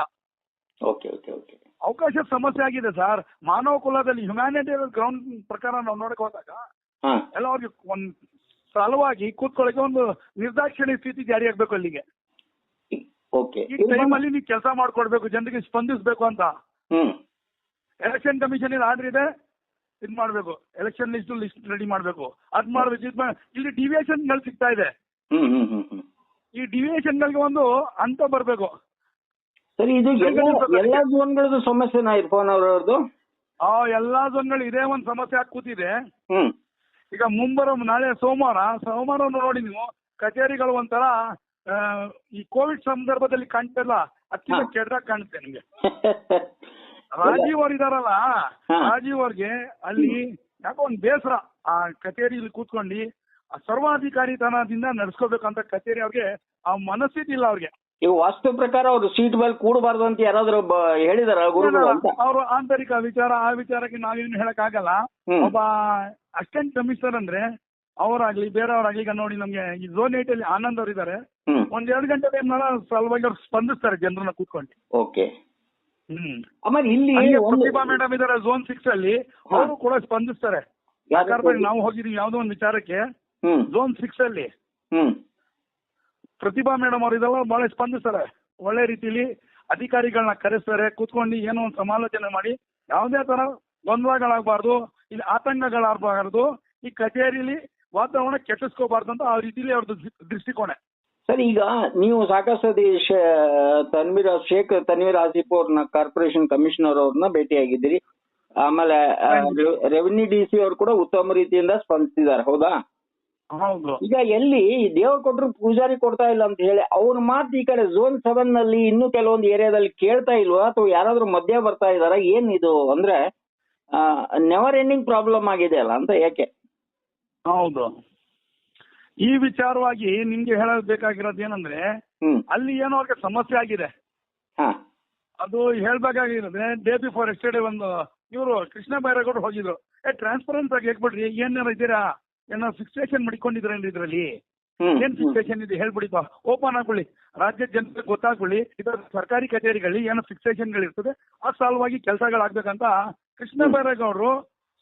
Okay okay okay. ಅವಕಾಶದ ಸಮಸ್ಯೆ ಆಗಿದೆ ಸರ್. ಮಾನವ ಕುಲದಲ್ಲಿ ಹ್ಯುಮ್ಯಾನಿಟೇರಿಯನ್ ಗ್ರೌಂಡ್ ಪ್ರಕಾರ ನಾವು ನೋಡಕ್ ಹೋದಾಗ ಎಲ್ಲ ಅವ್ರಿಗೆ ಒಂದ್ ಸಲುವಾಗಿ ಕೂತ್ಕೊಳ್ಳಕ್ಕೆ ಒಂದು ನಿರ್ದಾಕ್ಷಿಣ್ಯ ಸ್ಥಿತಿ ಜಾರಿ ಆಗ್ಬೇಕು ಅಲ್ಲಿಗೆ. ಈ ಟೈಮಲ್ಲಿ ನೀವು ಕೆಲಸ ಮಾಡ್ಕೊಡ್ಬೇಕು ಜನರಿಗೆ ಸ್ಪಂದಿಸ್ಬೇಕು ಅಂತ. ಎಲೆಕ್ಷನ್ ಕಮಿಷನ್ ಇದು ಆರ್ಡರ್ ಇದೆ ಇದ್ ಮಾಡ್ಬೇಕು. ಎಲೆಕ್ಷನ್ ಲಿಸ್ಟ್ ಲಿಸ್ಟ್ ರೆಡಿ ಮಾಡ್ಬೇಕು. ಅದ್ ಮಾಡ್ಬೇಕು. ಇದ್ ಇಲ್ಲಿ ಡಿವಿಯೇಷನ್ಗಳು ಸಿಗ್ತಾ ಇದೆ. ಈ ಡಿವಿಯೇಷನ್ ಗಳಿಗೆ ಒಂದು ಅಂತ ಬರ್ಬೇಕು. ಸರಿ ಇದು ಎಲ್ಲ ಝೋನ್ಗಳದ್ದು ಸಮಸ್ಯೆನಾ ಇರ್ಫಾನ್ ಅವ್ರವ್ರದ್ದು ಆ ಎಲ್ಲಾ ಝೋನ್ಗಳು ಇದೇ ಒಂದು ಸಮಸ್ಯೆ ಆಗಿ ಕೂತಿದೆ. ಈಗ ಮುಂಬರೋ ನಾಳೆ ಸೋಮವಾರ ಸೋಮವಾರ ನೋಡಿ ನೀವು ಕಚೇರಿಗಳು ಒಂಥರ ಈ ಕೋವಿಡ್ ಸಂದರ್ಭದಲ್ಲಿ ಕಾಣ್ತಿಲ್ಲ. ಅತ್ಯಂತ. ಕೆಟ್ಟದಾಗ ಕಾಣುತ್ತೆ ನಿಮ್ಗೆ. ರಾಜೀವ್ ಅವ್ರು ಇದಾರಲ್ಲ. ರಾಜೀವ್ ಅವ್ರಿಗೆ ಅಲ್ಲಿ ಯಾಕೋ ಒಂದ್ ಬೇಸರ ಆ ಕಚೇರಿಯಲ್ಲಿ ಕೂತ್ಕೊಂಡು ಆ ಸರ್ವಾಧಿಕಾರಿತನದಿಂದ ನಡ್ಸ್ಕೋಬೇಕಂತ ಕಚೇರಿ ಅವ್ರಿಗೆ ಆ ಮನಸ್ಥಿತಿ ಇಲ್ಲ ಅವ್ರಿಗೆ. ಈಗ ವಾಸ್ತು ಪ್ರಕಾರ ಅವರು ಸೀಟ್ ಮೇಲೆ ಕೂಡಬಾರ್ದು ಅಂತ ಯಾರಾದ್ರೂ ಹೇಳಿದಾರ ಅವ್ರ ಆಂತರಿಕ ವಿಚಾರ ಆ ವಿಚಾರಕ್ಕೆ ನಾವೇನು ಹೇಳಕ್ ಆಗಲ್ಲ. ಒಬ್ಬ ಅಸಿಸ್ಟೆಂಟ್ ಕಮಿಷನರ್ ಅಂದ್ರೆ ಅವರಾಗ್ಲಿ ಬೇರೆಯವರಾಗ್ಲಿ ಈಗ ನೋಡಿ ನಮ್ಗೆ ಈ ಝೋನ್ ಏಟ್ ಅಲ್ಲಿ ಆನಂದ್ ಅವ್ರು ಇದಾರೆ ಒಂದ್ ಎರಡು ಗಂಟೆ ಟೈಮ್ ಸಲುವಾಗಿ ಅವ್ರು ಸ್ಪಂದಿಸ್ತಾರೆ ಜನರನ್ನ ಕೂತ್ಕೊಂಡು. ಓಕೆ. ಆಮೇಲೆ ಇಲ್ಲಿ ಪ್ರತಿಭಾ ಮೇಡಮ್ ಇದಾರೆ ಝೋನ್ ಸಿಕ್ಸ್ ಅಲ್ಲಿ. ಅವರು ಕೂಡ ಸ್ಪಂದಿಸ್ತಾರೆ. ನಾವು ಹೋಗಿದೀವಿ ಯಾವ್ದೋ ಒಂದು ವಿಚಾರಕ್ಕೆ. ಝೋನ್ ಸಿಕ್ಸ್ ಅಲ್ಲಿ. ಹ್ಮ್. ಪ್ರತಿಭಾ ಮೇಡಮ್ ಅವರು ಇದೆಲ್ಲ ಬಹಳ ಸ್ಪಂದಿಸ್ತಾರೆ. ಒಳ್ಳೆ ರೀತಿಲಿ ಅಧಿಕಾರಿಗಳನ್ನ ಕರೆಸ್ತಾರೆ ಕೂತ್ಕೊಂಡು ಏನೋ ಒಂದು ಸಮಾಲೋಚನೆ ಮಾಡಿ ಯಾವುದೇ ತರ ಗೊಂದಲಗಳಾಗಬಾರ್ದು ಇಲ್ಲಿ ಆತಂಕಗಳಾಗಬಾರ್ದು ಈ ಕಚೇರಿಲಿ ವಾತಾವರಣ ಕೆಟ್ಟಿಸ್ಕೋಬಾರ್ದು ಅಂತ ಆ ರೀತಿಲಿ ಅವ್ರದ್ದು ದೃಷ್ಟಿಕೋನ. ಸರ್ ಈಗ ನೀವು ಸಾಕಷ್ಟು ತನ್ವೀರ್ ಶೇಖ್ ತನ್ವೀರ್ ಆಸಿಫ್ ಅವ್ರನ್ನ ಕಾರ್ಪೊರೇಷನ್ ಕಮಿಷನರ್ ಅವ್ರನ್ನ ಭೇಟಿಯಾಗಿದ್ದೀರಿ. ಆಮೇಲೆ ರೆವಿನ್ಯೂ ಡಿ ಸಿ ಅವ್ರು ಕೂಡ ಉತ್ತಮ ರೀತಿಯಿಂದ ಸ್ಪಂದಿಸಿದ್ದಾರೆ ಹೌದಾ? ಈಗ ಎಲ್ಲಿ ದೇವ ಕೊಟ್ರು ಪೂಜಾರಿ ಕೊಡ್ತಾ ಇಲ್ಲ ಅಂತ ಹೇಳಿ ಅವ್ರ ಮಾತು ಈ ಕಡೆ ಝೋನ್ ಸೆವೆನ್ನಲ್ಲಿ ಇನ್ನು ಕೆಲವೊಂದು ಏರಿಯಾದಲ್ಲಿ ಕೇಳ್ತಾ ಇಲ್ವಾ? ಅಥವಾ ಯಾರಾದ್ರೂ ಮಧ್ಯ ಬರ್ತಾ ಇದಾರ ಏನ್ ಇದು ಅಂದ್ರೆ ನೆವರ್ ಎಂಡಿಂಗ್ ಪ್ರಾಬ್ಲಮ್ ಆಗಿದೆ ಅಲ್ಲ ಅಂತ ಯಾಕೆ ಹೌದು. ಈ ವಿಚಾರವಾಗಿ ನಿಮ್ಗೆ ಹೇಳಬೇಕಾಗಿರೋದು ಏನಂದ್ರೆ ಅಲ್ಲಿ ಏನೋ ಅವ್ರಿಗೆ ಸಮಸ್ಯೆ ಆಗಿದೆ. ಅದು ಹೇಳ್ಬೇಕಾಗಿರೋದ್ರೆ ಡೇ ಬಿಫೋರ್ ಎಸ್ಟರ್ಡೇ ಒಂದು ಇವರು ಕೃಷ್ಣ ಬೈರೇಗೌಡರು ಹೋಗಿದ್ರು. ಏ ಟ್ರಾನ್ಸ್ಪರೆನ್ಸ್ ಆಗಿ ಹೇಳ್ಬಿಡ್ರಿ ಏನಾರ ಇದ್ದೀರಾ? ಏನೋ ಫಿಕ್ಸೇಷನ್ ಮಾಡಿಕೊಂಡಿದ್ರೇನ್ರಿ ಇದ್ರಲ್ಲಿ? ಏನ್ ಫಿಕ್ಸೇಷನ್ ಇದೆ? ಹೇಳ್ಬಿಡಿ ಓಪನ್ ಆಗ್ಬಿಡಿ ರಾಜ್ಯದ ಜನತೆ ಗೊತ್ತಾಗ್ಬಿಡಿ ಇದರ ಸರ್ಕಾರಿ ಕಚೇರಿಗಳಲ್ಲಿ ಏನೋ ಫಿಕ್ಸೇಷನ್ ಇರ್ತದೆ ಆ ಸಲುವಾಗಿ ಕೆಲಸಗಳಾಗ್ಬೇಕಂತ ಕೃಷ್ಣ ಬೈರೇಗೌಡರು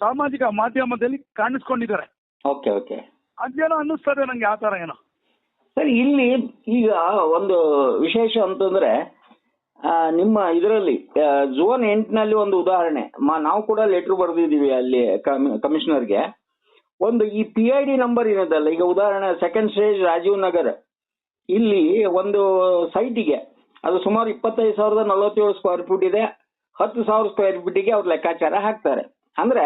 ಸಾಮಾಜಿಕ ಮಾಧ್ಯಮದಲ್ಲಿ ಕಾಣಿಸ್ಕೊಂಡಿದ್ದಾರೆ. Okay okay. ಅದೇನೋ ಅನ್ನಿಸ್ತದೆ ನಂಗೆ ಆ ತರ ಏನೋ. ಸರಿ, ಇಲ್ಲಿ ಈಗ ಒಂದು ವಿಶೇಷ ಅಂತಂದ್ರೆ ನಿಮ್ಮ ಇದರಲ್ಲಿ ಝೋನ್ ಎಂಟ್ನಲ್ಲಿ ಒಂದು ಉದಾಹರಣೆ. ನಾವು ಕೂಡ ಲೆಟರ್ ಬರೆದಿದ್ದೀವಿ ಅಲ್ಲಿ ಕಮಿಷನರ್ಗೆ. ಒಂದು ಈ ಪಿ ಐ ಡಿ ನಂಬರ್ ಏನದಲ್ಲ ಈಗ ಉದಾಹರಣೆ ಸೆಕೆಂಡ್ ಸ್ಟೇಜ್ ರಾಜೀವ್ ನಗರ್. ಇಲ್ಲಿ ಒಂದು ಸೈಟಿಗೆ ಅದು ಸುಮಾರು ಇಪ್ಪತ್ತೈದು ಸಾವಿರದ ನಲವತ್ತೇಳು ಸ್ಕ್ವೇರ್ ಫೀಟ್ ಇದೆ. ಹತ್ತು ಸಾವಿರ ಸ್ಕ್ವೇರ್ ಫೀಟಿಗೆ ಅವ್ರು ಲೆಕ್ಕಾಚಾರ ಹಾಕ್ತಾರೆ. ಅಂದ್ರೆ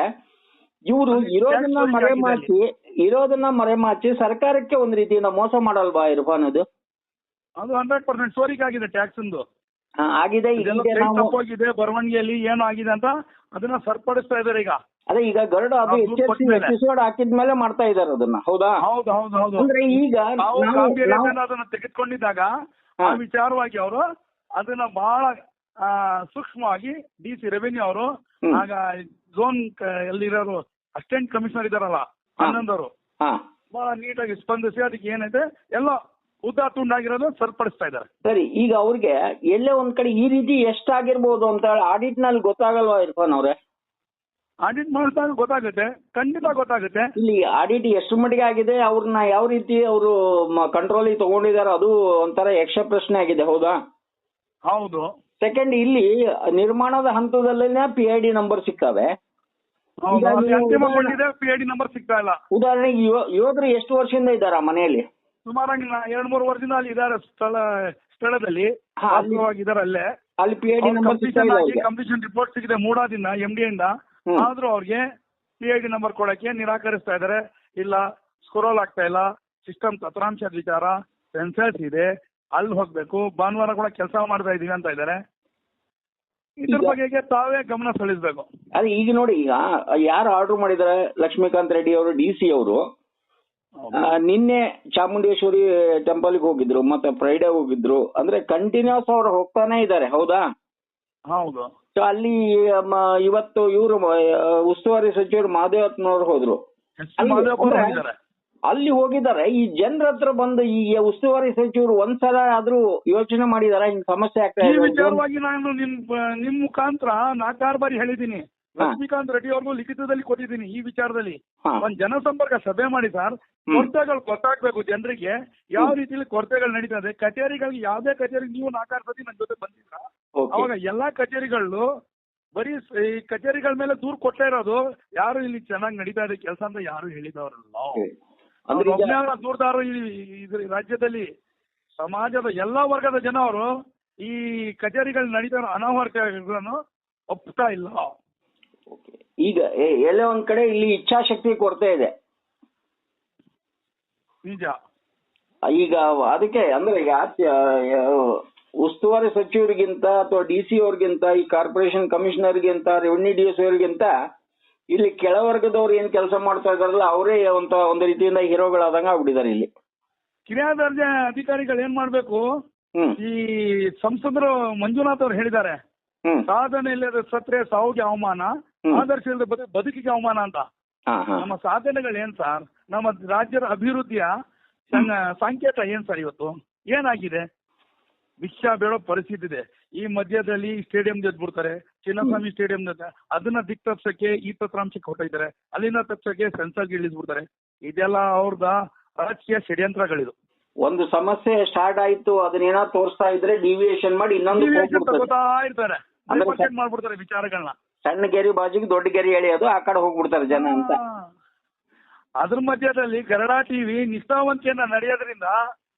ಇವರು ಇರೋದನ್ನ ಮರೆಮಾಚಿ ಇರೋದನ್ನ ಮರೆಮಾಚಿ ಸರ್ಕಾರಕ್ಕೆ ಒಂದ್ ರೀತಿಯಿಂದ ಮೋಸ ಮಾಡಲ್ವಾ ಇರ್ಫಾನ್ ಅದು? ಅದು ಹಂಡ್ರೆಡ್ ಪರ್ಸೆಂಟ್ ಸೋರಿಕೆ ಆಗಿದೆ ಟ್ಯಾಕ್ಸ್ ಆಗಿದೆ ತಪ್ಪೋಗಿದೆ ಬರವಣಿಗೆಯಲ್ಲಿ ಏನು ಆಗಿದೆ ಅಂತ ಅದನ್ನ ಸರಿಪಡಿಸ್ತಾ ಇದಾರೆ ಈಗ. ಅದೇ ಈಗ ಗರುಡ ಅದು ಎಪಿಸೋಡ್ ಹಾಕಿದ್ಮೇಲೆ ಮಾಡ್ತಾ ಇದಾರೆ ಅದನ್ನ ಹೌದಾ? ಹೌದು ಹೌದು ಹೌದು. ಅಂದ್ರೆ ಈಗ ಅದನ್ನ ತೆಗೆದುಕೊಂಡಿದ್ದಾಗ ಆ ವಿಚಾರವಾಗಿ ಅವರು ಅದನ್ನ ಬಹಳ ಸೂಕ್ಷ್ಮವಾಗಿ ಡಿ ಸಿ ರೆವೆನ್ಯೂ ಅವರು. ಆಗ ಝೋನ್ ಎಲ್ಲಿರೋರು ಅಸಿಸ್ಟೆಂಟ್ ಕಮಿಷನರ್ ಇದಾರಲ್ಲ ಆನಂದ್ ಅವರು ಹಾ. ಬಹಳ ನೀಟಾಗಿ ಸ್ಪಂದಿಸಿ ಅದಕ್ಕೆ ಏನೈತೆ ಎಲ್ಲ ಉದ್ದ ತುಂಡಾಗಿರೋದು ಸರಿಪಡಿಸ್ತಾ ಇದ್ದಾರೆ. ಸರಿ ಈಗ ಅವ್ರಿಗೆ ಎಲ್ಲೇ ಒಂದ್ ಕಡೆ ಈ ರೀತಿ ಎಷ್ಟಾಗಿರ್ಬೋದು ಅಂತ ಹೇಳಿ ಆಡಿಟ್ನಲ್ಲಿ ಗೊತ್ತಾಗಲ್ವಾ ಇರ್ಫಾನ್ ಅವ್ರೆ? ಆಡಿಟ್ ಮಾಡಿದಾಗ ಗೊತ್ತಾಗುತ್ತೆ ಖಂಡಿತ ಗೊತ್ತಾಗುತ್ತೆ. ಇಲ್ಲಿ ಆಡಿಟ್ ಎಷ್ಟು ಮಟ್ಟಿಗೆ ಆಗಿದೆ ಅವ್ರನ್ನ ಯಾವ ರೀತಿ ಅವರು ಕಂಟ್ರೋಲ್ ತಗೊಂಡಿದ್ದಾರೆ ಅದು ಒಂಥರ ಯಕ್ಷ ಪ್ರಶ್ನೆ ಆಗಿದೆ ಹೌದಾ? ಹೌದು. ಸೆಕೆಂಡ್ ಇಲ್ಲಿ ನಿರ್ಮಾಣದ ಹಂತದಲ್ಲೇನೆ ಪಿ ಐ ಡಿ ನಂಬರ್ ಸಿಗ್ತವೆ. ನಂಬರ್ ಸಿಗ್ತಾ ಇಲ್ಲ. ಉದಾಹರಣೆಗೆ ಯೋಧರು ಎಷ್ಟು ವರ್ಷದಿಂದ ಇದ್ದಾರ ಮನೆಯಲ್ಲಿ? ಸುಮಾರಾಗಿ ಎರಡ್ ಮೂರು ವರ್ಷದಿಂದ ಅಲ್ಲಿ ಇದಾರೆ ಸ್ಥಳ ಸ್ಥಳದಲ್ಲಿ. ಹಾ, ಅಲ್ಲಿ- ಅಲ್ಲೇ ಅಲ್ಲಿ P I D number completion report ಸಿಗಿದೆ ಮೂಡಾದಿಂದ ಎಂ ಡಿ ಇಂದ. ಆದ್ರೂ ಅವ್ರಿಗೆ ಪಿ ಐ ಡಿ ನಂಬರ್ ಕೊಡಕ್ಕೆ ನಿರಾಕರಿಸ್ತಾ ಇದಾರೆ ಇಲ್ಲ ಸ್ಕ್ರೋಲ್ ಆಗ್ತಾ ಇಲ್ಲ. ಸಿಸ್ಟಮ್ ತತ್ರಾಂಶದ ವಿಚಾರ ಸೆನ್ಸರ್ಸ್ ಇದೆ. ಅಲ್ಲಿ ಹೋಗ್ಬೇಕು. ಭಾನುವಾರ ಕೂಡ ಕೆಲಸ ಮಾಡ್ತಾ ಇದೀವಿ ಅಂತ ಇದಾರೆ ಇದ್ರ ಬಗ್ಗೆ ತಾವೇ ಗಮನ ಸೆಳೆಸಬೇಕು. ಅದೇ ಈಗ ನೋಡಿ ಈಗ ಯಾರು ಆರ್ಡರ್ ಮಾಡಿದಾರೆ ಲಕ್ಷ್ಮೀಕಾಂತ್ ರೆಡ್ಡಿ ಅವರು ಡಿ ಸಿ ಅವರು. ನಿನ್ನೆ ಚಾಮುಂಡೇಶ್ವರಿ ಟೆಂಪಲ್ಗೆ ಹೋಗಿದ್ರು ಮತ್ತೆ ಫ್ರೈಡೆ ಹೋಗಿದ್ರು. ಅಂದ್ರೆ ಕಂಟಿನ್ಯೂಸ್ ಅವ್ರು ಹೋಗ್ತಾನೆ ಇದ್ದಾರೆ ಹೌದಾ? ಹೌದು. ಸೊ ಅಲ್ಲಿ ಇವತ್ತು ಇವರು ಉಸ್ತುವಾರಿ ಸಚಿವರು ಮಹದೇವತ್ನವ್ರು ಹೋದ್ರು. ಅಲ್ಲಿ ಹೋಗಿದ್ದಾರೆ ಈ ಜನರ ಹತ್ರ ಬಂದು ಈ ಉಸ್ತುವಾರಿ ಸಚಿವರು ಒಂದ್ಸಲ ಆದ್ರೂ ಯೋಚನೆ ಮಾಡಿದಾರ ಹಿಂಗ್ ಸಮಸ್ಯೆ ಆಗ್ತಾ ಈ ಇದೆ? ವಿಚಾರವಾಗಿ ನಾನು ನಿಮ್ ನಿಮ್ ಮುಖಾಂತರ ನಾಲ್ಕಾರು ಬಾರಿ ಹೇಳಿದ್ದೀನಿ. ಲಕ್ಷ್ಮೀಕಾಂತ್ ರೆಡ್ಡಿ ಅವ್ರಿಗೂ ಲಿಖಿತದಲ್ಲಿ ಕೊಟ್ಟಿದ್ದೀನಿ ಈ ವಿಚಾರದಲ್ಲಿ ಹಾ. ಒಂದ್ ಜನಸಂಪರ್ಕ ಸಭೆ ಮಾಡಿ ಸರ್. ಕೊರತೆಗಳು ಗೊತ್ತಾಗ್ಬೇಕು ಜನರಿಗೆ ಯಾವ ರೀತಿಯಲ್ಲಿ ಕೊರತೆಗಳು ನಡೀತಾ ಇದೆ ಕಚೇರಿಗಳಿಗೆ ಯಾವ್ದೇ ಕಚೇರಿ ನೀವು ನಾಲ್ಕಾರು ಸತಿ ನನ್ನ ಜೊತೆ ಬಂದಿದ್ರ Okay. ಅವಾಗ ಎಲ್ಲಾ ಕಚೇರಿಗಳು ಬರೀ ಸ- ಈ ಕಚೇರಿಗಳ ಮೇಲೆ ದೂರ್ ಕೊಟ್ಟೇ ಇರೋದು ಯಾರು ಇಲ್ಲಿ ಚೆನ್ನಾಗಿ ನಡೀತಾ ಇದೆ ಕೆಲಸ ಅಂತ ಯಾರು ಹೇಳಿದವರಲ್ಲ. ಅಂದ್ರೆ ದೂರದಾರು ಈ ರಾಜ್ಯದಲ್ಲಿ ಸಮಾಜದ ಎಲ್ಲಾ ವರ್ಗದ ಜನ ಅವರು ಈ ಕಚೇರಿಗಳು ನಡೀತಾ ಇರೋ ಅನಾಹುತಗಳನ್ನು ಒಪ್ತಾ ಇಲ್ಲ. ಈಗ ಎಲ್ಲೇ ಒಂದ್ ಕಡೆ ಇಲ್ಲಿ ಇಚ್ಛಾಶಕ್ತಿ ಕೊರತೆ ಇದೆ. ನಿಜ. ಈಗ ಅದಕ್ಕೆ ಅಂದ್ರೆ ಉಸ್ತುವಾರಿ ಸಚಿವರಿಗಿಂತ ಅಥವಾ ಡಿ ಸಿ ಅವ್ರಿಗಿಂತ ಈ ಕಾರ್ಪೊರೇಷನ್ ಕಮಿಷನರ್ಗಿಂತ ರೆವಿನ್ಯೂ ಡಿ ಎಸ್ ಅವ್ರಿಗಿಂತ ಇಲ್ಲಿ ಕೆಳವರ್ಗದವ್ರು ಏನ್ ಕೆಲಸ ಮಾಡ್ತಾ ಇದಾರಲ್ಲ ಅವರೇ ಅಂತ ಒಂದು ರೀತಿಯಿಂದ ಹೀರೋಗಳಾದಂಗ ಆಗ್ಬಿಟ್ಟಿದ್ದಾರೆ ಇಲ್ಲಿ. ಕಿರಿಯ ದರ್ಜೆ ಅಧಿಕಾರಿಗಳು ಏನ್ ಮಾಡ್ಬೇಕು? ಈ ಸಂಸದರು ಮಂಜುನಾಥ್ ಅವ್ರು ಹೇಳಿದ್ದಾರೆ. ಸಾಧನೆ ಇಲ್ಲದ ಸತ್ರೆ ಸಾವುಗೆ ಅವಮಾನ. ಆದರ್ಶ ಇಲ್ಲದ ಬದು- ಬದುಕಿಗೆ ಅವಮಾನ ಅಂತ. ನಮ್ಮ ಸಾಧನೆಗಳು ಏನ್ ಸರ್? ನಮ್ಮ ರಾಜ್ಯದ ಅಭಿವೃದ್ಧಿಯ ಸಂಕೇತ ಏನ್ ಸರ್ ಇವತ್ತು? ಏನಾಗಿದೆ? ಭಿಕ್ಷಾ ಬೇಡೋ ಪರಿಸ್ಥಿತಿ ಇದೆ. ಈ ಮಧ್ಯದಲ್ಲಿ ಸ್ಟೇಡಿಯಂ ಬಿಡ್ತಾರೆ ಚಿನ್ನಸ್ವಾಮಿ ಸ್ಟೇಡಿಯಂ ಅದನ್ನ ದಿಕ್ ತಪ್ಸಕ್ಕೆ ಈ ತತ್ರಾಂಶಕ್ಕೆ ಹೊರಟಿದ್ದಾರೆ. ಅಲ್ಲಿನ ತಪ್ಸಕ್ಕೆ ಸೆನ್ಸರ್ ಇಳಿಸ್ಬಿಡ್ತಾರೆ ಇದೆಲ್ಲ ಅವ್ರದ ರಾಜಕೀಯ ಷಡ್ಯಂತ್ರಗಳಿದು. ಒಂದು ಸಮಸ್ಯೆ ಸ್ಟಾರ್ಟ್ ಆಯ್ತು ಅದನ್ನೇನೋ ತೋರಿಸ್ತಾ ಇದ್ರೆ ಡಿವಿಯೇಷನ್ ಮಾಡಿ ಇನ್ನೊಂದು ಇರ್ತಾರೆ. ಮಾಡ್ಬಿಡ್ತಾರೆ ವಿಚಾರಗಳನ್ನ ಸಣ್ಣ ಗೆರಿ ಬಾಜಿಗೆ ದೊಡ್ಡ ಗೆರಿ ಎಳೆಯೋದು ಆ ಕಡೆ ಹೋಗ್ಬಿಡ್ತಾರೆ ಜನ ಅಂತ. ಅದ್ರ ಮಧ್ಯದಲ್ಲಿ ಗರಡ ಟಿವಿ ನಿಷ್ಠಾವಂತಿಯನ್ನ ನಡೆಯೋದ್ರಿಂದ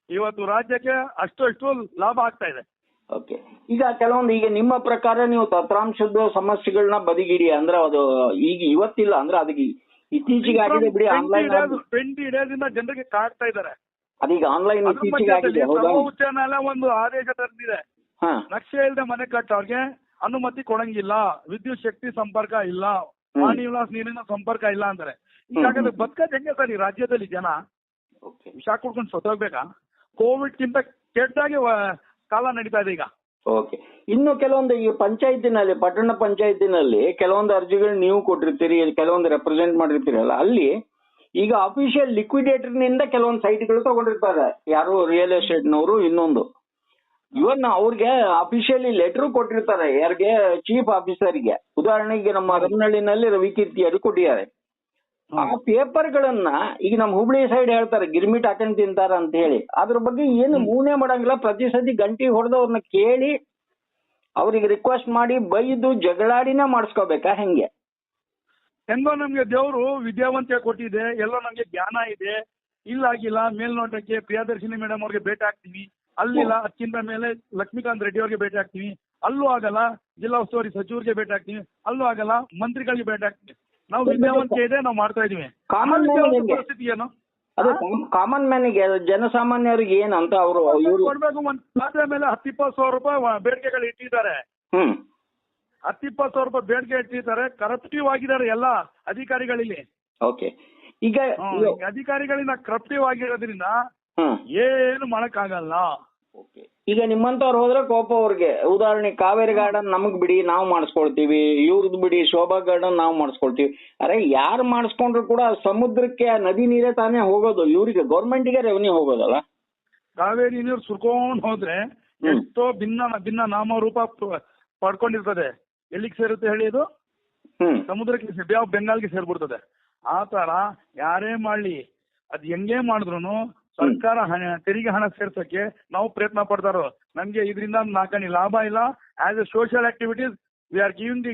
ಇವತ್ತು ರಾಜ್ಯಕ್ಕೆ ಅಷ್ಟು ಅಷ್ಟು ಲಾಭ ಆಗ್ತಾ ಇದೆ. ಓಕೆ. ಈಗ ಕೆಲವೊಂದು ಈಗ ನಿಮ್ಮ ಪ್ರಕಾರ ನೀವು ತತ್ರಾಂಶದ ಸಮಸ್ಯೆಗಳನ್ನ ಬದಿಗಿಡಿ. ಅಂದ್ರೆ ಅದು ಈಗ ಇವತ್ತಿಲ್ಲ ಅಂದ್ರೆ ಅದಕ್ಕೆ ಇತ್ತೀಚೆಗೆ ಆಗಿದೆ ಬಿಡಿ ಆನ್ಲೈನ್ ಟ್ವೆಂಟಿ ಡೇಸ್ ಇಂದ ಜನರಿಗೆ ಕಾಡ್ತಾ ಇದ್ದಾರೆ. ಅದೀಗ ಆನ್ಲೈನ್ ಇತ್ತೀಚೆಗೆ ಆಗಿದೆ ಹೌದಾ? ಒಂದು ಆದೇಶ ತಂದಿದೆ. ಹಾ. ನಕ್ಷೆ ಇಲ್ಲದೆ ಮನೆ ಕಟ್ಟೋರ್ಗೆ ಅನುಮತಿ ಕೊಡಂಗಿಲ್ಲ ವಿದ್ಯುತ್ ಶಕ್ತಿ ಸಂಪರ್ಕ ಇಲ್ಲ. ವಾಣಿ ವಿಲಾಸ ನೀರಿನ ಸಂಪರ್ಕ ಇಲ್ಲ ಅಂತಾರೆ ಈಗಾಗಲೇ ಬದುಕದ್ ಹೆಂಗೆ ಸರ್ ಈ ರಾಜ್ಯದಲ್ಲಿ ಜನ? ವಿಷ ಕುಡ್ಕೊಂಡು ಸತ್ತೋಗ್ಬೇಕಾ? ಕೋವಿಡ್ ಗಿಂತ ಕೆಟ್ಟದಾಗಿ ಕಾಲ ನಡೀತಾ ಇದೆ ಈಗ. ಓಕೆ. ಇನ್ನು ಕೆಲವೊಂದು ಈ ಪಂಚಾಯತಿನಲ್ಲಿ ಪಟ್ಟಣ ಪಂಚಾಯತಿನಲ್ಲಿ ಕೆಲವೊಂದು ಅರ್ಜಿಗಳು ನೀವು ಕೊಟ್ಟಿರ್ತೀರಿ, ಕೆಲವೊಂದು ರೆಪ್ರೆಸೆಂಟ್ ಮಾಡಿರ್ತೀರಲ್ಲ, ಅಲ್ಲಿ ಈಗ ಅಫಿಷಿಯಲ್ ಲಿಕ್ವಿಡೇಟರ್ನಿಂದ ಕೆಲವೊಂದು ಸೈಟ್ಗಳು ತಗೊಂಡಿರ್ತಾರೆ. ಯಾರು ರಿಯಲ್ ಎಸ್ಟೇಟ್ ನವರು, ಇನ್ನೊಂದು. ಇವನ್ ಅವ್ರಿಗೆ ಅಫಿಷಿಯಲಿ ಲೆಟರ್ ಕೊಟ್ಟಿರ್ತಾರೆ, ಯಾರಿಗೆ ಚೀಫ್ ಆಫೀಸರ್ಗೆ ಉದಾಹರಣೆಗೆ ನಮ್ಮ ರಮನಹಳ್ಳಿನಲ್ಲಿ ರವಿಕೀರ್ತಿ ಅವರು ಕೊಟ್ಟಿದ್ದಾರೆ. ಆ ಪೇಪರ್ಗಳನ್ನ ಈಗ ನಮ್ ಹುಬ್ಳಿ ಸೈಡ್ ಹೇಳ್ತಾರೆ ಗಿರ್ಮಿಟ್ ಹಾಕೊಂಡ್ ತಿಂತಾರ ಅಂತ ಹೇಳಿ. ಅದ್ರ ಬಗ್ಗೆ ಏನು ಮೂನೆ ಮಾಡಂಗಿಲ್ಲ. ಪ್ರತಿ ಸತಿ ಗಂಟಿ ಹೊಡೆದವ್ರನ್ನ ಕೇಳಿ ಅವ್ರಿಗೆ ರಿಕ್ವೆಸ್ಟ್ ಮಾಡಿ ಬೈದು ಜಗಳಾಡಿನೇ ಮಾಡಿಸ್ಕೋಬೇಕಾ ಹೆಂಗೆ? ಹೆಂಗೋ ನಮ್ಗೆ ದೇವರು ವಿದ್ಯಾವಂತ ಕೊಟ್ಟಿದೆ ಎಲ್ಲೋ ನಮ್ಗೆ ಜ್ಞಾನ ಇದೆ. ಇಲ್ಲ ಆಗಿಲ್ಲ ಮೇಲ್ನೋಟಕ್ಕೆ ಪ್ರಿಯದರ್ಶಿನಿ ಮೇಡಮ್ ಅವ್ರಿಗೆ ಭೇಟಿ ಹಾಕ್ತೀವಿ ಅಲ್ಲಿಲ್ಲ ಅದಕ್ಕಿಂತ ಮೇಲೆ ಲಕ್ಷ್ಮೀಕಾಂತ್ ರೆಡ್ಡಿ ಅವ್ರಿಗೆ ಭೇಟಿ ಆಗ್ತೀವಿ ಅಲ್ಲೂ ಆಗಲ್ಲ ಜಿಲ್ಲಾ ಉಸ್ತುವಾರಿ ಸಚಿವರಿಗೆ ಭೇಟಿ ಹಾಕ್ತೀವಿ ಅಲ್ಲೂ ಆಗಲ್ಲ ಮಂತ್ರಿಗಳಿಗೆ ಭೇಟಿ ಆಗ್ತೀವಿ ನಾವು ವಿದ್ಯಾವಂತಿಕೆ ಇದೆ ನಾವು ಮಾಡ್ತಾ ಇದೀವಿ ಕಾಮನ್ಗೆ. ಪರಿಸ್ಥಿತಿ ಏನು? ಅದೇ ಕಾಮನ್ ಮ್ಯಾನಿಗೆ ಜನಸಾಮಾನ್ಯರಿಗೆ ಏನಂತ ಅವರು ಇವರು ಕೊಡ್ಬೇಕು ಒಂದ್ ಮೇಲೆ ಹತ್ತು ಇಪ್ಪತ್ತು ಸಾವಿರ ರೂಪಾಯಿ ಬೇಡಿಕೆಗಳು ಇಟ್ಟಿದ್ದಾರೆ. ಹ್ಮ್. ಹತ್ತಿಪ್ಪತ್ತು ಸಾವಿರ ರೂಪಾಯಿ ಬೇಡಿಕೆ ಇಟ್ಟಿದ್ದಾರೆ. ಕರಪ್ಟಿವ್ ಆಗಿದ್ದಾರೆ ಎಲ್ಲ ಅಧಿಕಾರಿಗಳಲ್ಲಿ. ಓಕೆ ಈಗ ಅಧಿಕಾರಿಗಳಿಂದ ಕರಪ್ಟಿವ್ ಆಗಿರೋದ್ರಿಂದ ಏನು ಮಾಡಕ್ಕಾಗಲ್ಲ. ಈಗ ನಿಮ್ಮಂತವ್ರು ಹೋದ್ರೆ ಕೋಪ ಅವ್ರಿಗೆ. ಉದಾಹರಣೆ ಕಾವೇರಿ ಗಾರ್ಡನ್ ನಮಗ್ ಬಿಡಿ ನಾವು ಮಾಡಿಸ್ಕೊಳ್ತೀವಿ. ಇವ್ರದ್ದು ಬಿಡಿ ಶೋಭಾ ಗಾರ್ಡನ್ ನಾವು ಮಾಡಿಸ್ಕೊಳ್ತೀವಿ. ಅರೆ ಯಾರು ಮಾಡಿಸ್ಕೊಂಡ್ರು ಕೂಡ ಸಮುದ್ರಕ್ಕೆ ನದಿ ನೀರೇ ತಾನೇ ಹೋಗೋದು. ಇವ್ರಿಗೆ ಗೌರ್ಮೆಂಟ್ಗೆ ರೆವೆನ್ಯೂ ಹೋಗೋದಲ್ಲ. ಕಾವೇರಿ ನೀರು ಸುರ್ಕೊಂಡ್ ಹೋದ್ರೆ. ಎಷ್ಟೋ ಭಿನ್ನ ಭಿನ್ನ ನಾಮರೂಪ ರೂಪ ಪಡ್ಕೊಂಡಿರ್ತದೆ. ಎಲ್ಲಿಗೆ ಸೇರುತ್ತೆ ಹೇಳಿ ಇದು? ಸಮುದ್ರಕ್ಕೆ ಬೆಂಗಾಲ್ಗೆ ಸೇರ್ಬಿಡ್ತದೆ. ಆ ತರ ಯಾರೇ ಮಾಡ್ಲಿ ಅದ್ ಹೆಂಗೇ ಮಾಡಿದ್ರು ಸರ್ಕಾರ ಹಣ ತೆರಿಗೆ ಹಣ ಸೇರ್ಸಕ್ಕೆ ನಾವು ಪ್ರಯತ್ನ ಪಡ್ತಾರೋ ನಮ್ಗೆ ಇದರಿಂದ ನಾಲ್ಕನೇ ಲಾಭ ಇಲ್ಲ. As a social activities we are giving the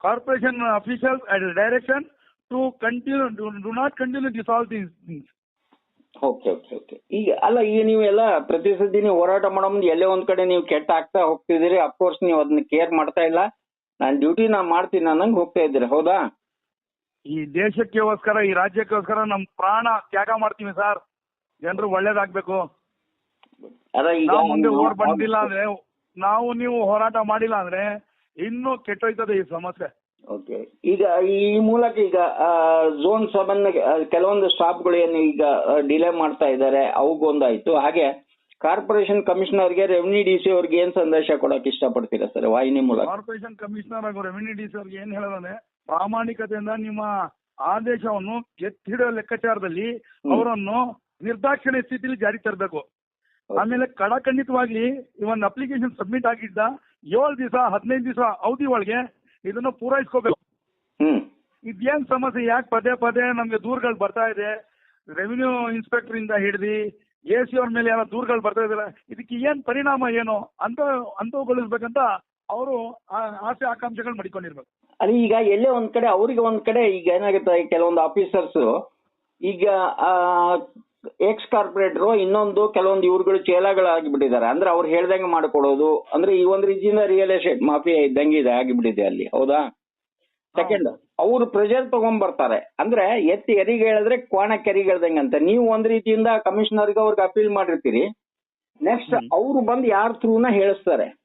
corporation official direction to continue do not continue this all these things okay okay okay ಈಗ ಅಲ್ಲ ಈಗ ನೀವೆಲ್ಲ ಎಲ್ಲ ಪ್ರತಿ ಸತಿ ನೀವು ಹೋರಾಟ ಮಾಡೋ ಮುಂದೆ ಎಲ್ಲೇ ಒಂದ್ ಕಡೆ ನೀವು ಕೆಟ್ಟ ಆಗ್ತಾ ಹೋಗ್ತಿದ್ದೀರಿ ಅಫ್ಕೋರ್ಸ್ ನೀವು ಅದನ್ನ ಕೇರ್ ಮಾಡ್ತಾ ಇಲ್ಲ. ನಾನು ಡ್ಯೂಟಿ ನಾ ಮಾಡ್ತೀನಿ ಅನ್ನಂಗ್ ಹೋಗ್ತಾ ಇದ್ದೀರಿ ಹೌದಾ? ಈ ದೇಶಕ್ಕೋಸ್ಕರ ಈ ರಾಜ್ಯಕ್ಕೋಸ್ಕರ ನಮ್ ಪ್ರಾಣ ತ್ಯಾಗ ಮಾಡ್ತೀವಿ ಸರ್ ಜನರು ಒಳ್ಳೇದಾಗ್ಬೇಕು. ನಾವು ಮುಂದೆ ಓಡ್ ಬಂದಿಲ್ಲ ಅಂದ್ರೆ ನಾವು ನೀವು ಹೋರಾಟ ಮಾಡಿಲ್ಲ ಅಂದ್ರೆ ಇನ್ನೂ ಕೆಟ್ಟೋಯ್ತದೆ ಈ ಸಮಸ್ಯೆ. ಓಕೆ. ಈಗ ಈ ಮೂಲಕ ಈಗ ಝೋನ್ ಸೆವೆನ್ ಕೆಲವೊಂದು ಸ್ಟಾಫ್ಗಳು ಏನು ಈಗ ಡಿಲೇ ಮಾಡ್ತಾ ಇದ್ದಾರೆ ಅವಗೊಂದಾಯ್ತು ಹಾಗೆ ಕಾರ್ಪೊರೇಷನ್ ಕಮಿಷನರ್ಗೆ ರೆವಿನ್ಯೂ ಡಿ ಸಿ ಅವ್ರಿಗೆ ಏನ್ ಸಂದೇಶ ಕೊಡಕ್ ಇಷ್ಟಪಡ್ತೀರಾ ಸರ್ ವಾಹಿನಿ ಮೂಲಕ? ಕಾರ್ಪೊರೇಷನ್ ಕಮಿಷನರ್ ಹಾಗೂ ರೆವಿನ್ಯೂ ಡಿ ಸರ್ಗೆ ಏನ್ ಹೇಳೋದಂದ್ರೆ ಪ್ರಾಮಾಣಿಕತೆಯಿಂದ ನಿಮ್ಮ ಆದೇಶವನ್ನು ಎತ್ತಿಡೋ ಲೆಕ್ಕಾಚಾರದಲ್ಲಿ ಅವರನ್ನು ನಿರ್ದಾಕ್ಷಿಣ್ಯ ಸ್ಥಿತಿಲಿ ಜಾರಿ ತರಬೇಕು. ಆಮೇಲೆ ಕಡಖಂಡಿತವಾಗಿ ಈ ಒಂದು ಅಪ್ಲಿಕೇಶನ್ ಸಬ್ಮಿಟ್ ಆಗಿದ್ದ ಏಳು ದಿವಸ ಹದಿನೈದು ದಿವಸ ಅವಧಿ ಒಳಗೆ ಇದನ್ನ ಪೂರೈಸ್ಕೋಬೇಕು. ಇದೇನ್ ಸಮಸ್ಯೆ ಯಾಕೆ ಪದೇ ಪದೇ ನಮ್ಗೆ ದೂರುಗಳು ಬರ್ತಾ ಇದೆ? ರೆವಿನ್ಯೂ ಇನ್ಸ್ಪೆಕ್ಟರ್ ಇಂದ ಹಿಡಿದಿ ಎ ಸಿ ಅವ್ರ ಮೇಲೆ ಏನೋ ದೂರುಗಳು ಬರ್ತಾ ಇದಾರೆ ಇದಕ್ಕೆ ಏನ್ ಪರಿಣಾಮ ಏನು ಅಂತ ಅಂತವುಗೊಳಿಸ್ಬೇಕಂತ ಅವರು ಆಸೆ ಆಕಾಂಕ್ಷೆಗಳು ಮಡಿಕೊಂಡಿರ್ಬೇಕು. ಅಲ್ಲಿ ಈಗ ಎಲ್ಲೇ ಒಂದ್ ಕಡೆ ಅವ್ರಿಗೆ ಒಂದ್ ಕಡೆ ಈಗ ಏನಾಗುತ್ತೆ ಕೆಲವೊಂದು ಆಫೀಸರ್ಸ್ ಈಗ ಎಕ್ಸ್ ಕಾರ್ಪೊರೇಟರ್ ಇನ್ನೊಂದು ಕೆಲವೊಂದು ಇವ್ರುಗಳು ಚೇಲಾಗಳಾಗಿಬಿಟ್ಟಿದ್ದಾರೆ. ಅಂದ್ರೆ ಅವ್ರು ಹೇಳ್ದಂಗೆ ಮಾಡ್ಕೊಡೋದು ಅಂದ್ರೆ ಈ ಒಂದ್ ರೀತಿಯಿಂದ ರಿಯಲ್ ಎಸ್ಟೇಟ್ ಮಾಫಿಯಾ ಇದ್ದಂಗೆ ಇದೆ ಆಗಿಬಿಟ್ಟಿದೆ ಅಲ್ಲಿ. ಹೌದಾ? ಸೆಕೆಂಡ್ ಅವ್ರು ಪ್ರೆಷರ್ ತಗೊಂಡ್ಬರ್ತಾರೆ ಅಂದ್ರೆ ಎತ್ತಿ ಎರಿಗೆ ಹೇಳಿದ್ರೆ ಕ್ವಾಣ ಕೆರಿಗೆ ಹೇಳ್ದಂಗೆ ಅಂತ. ನೀವು ಒಂದ್ ರೀತಿಯಿಂದ ಕಮಿಷನರ್ಗೆ ಅವ್ರಿಗೆ ಅಪೀಲ್ ಮಾಡಿರ್ತೀರಿ. ನೆಕ್ಸ್ಟ್ ಅವ್ರು ಬಂದು ಯಾರ ಥ್ರೂನ ಹೇಳಿಸ್ತಾರೆ.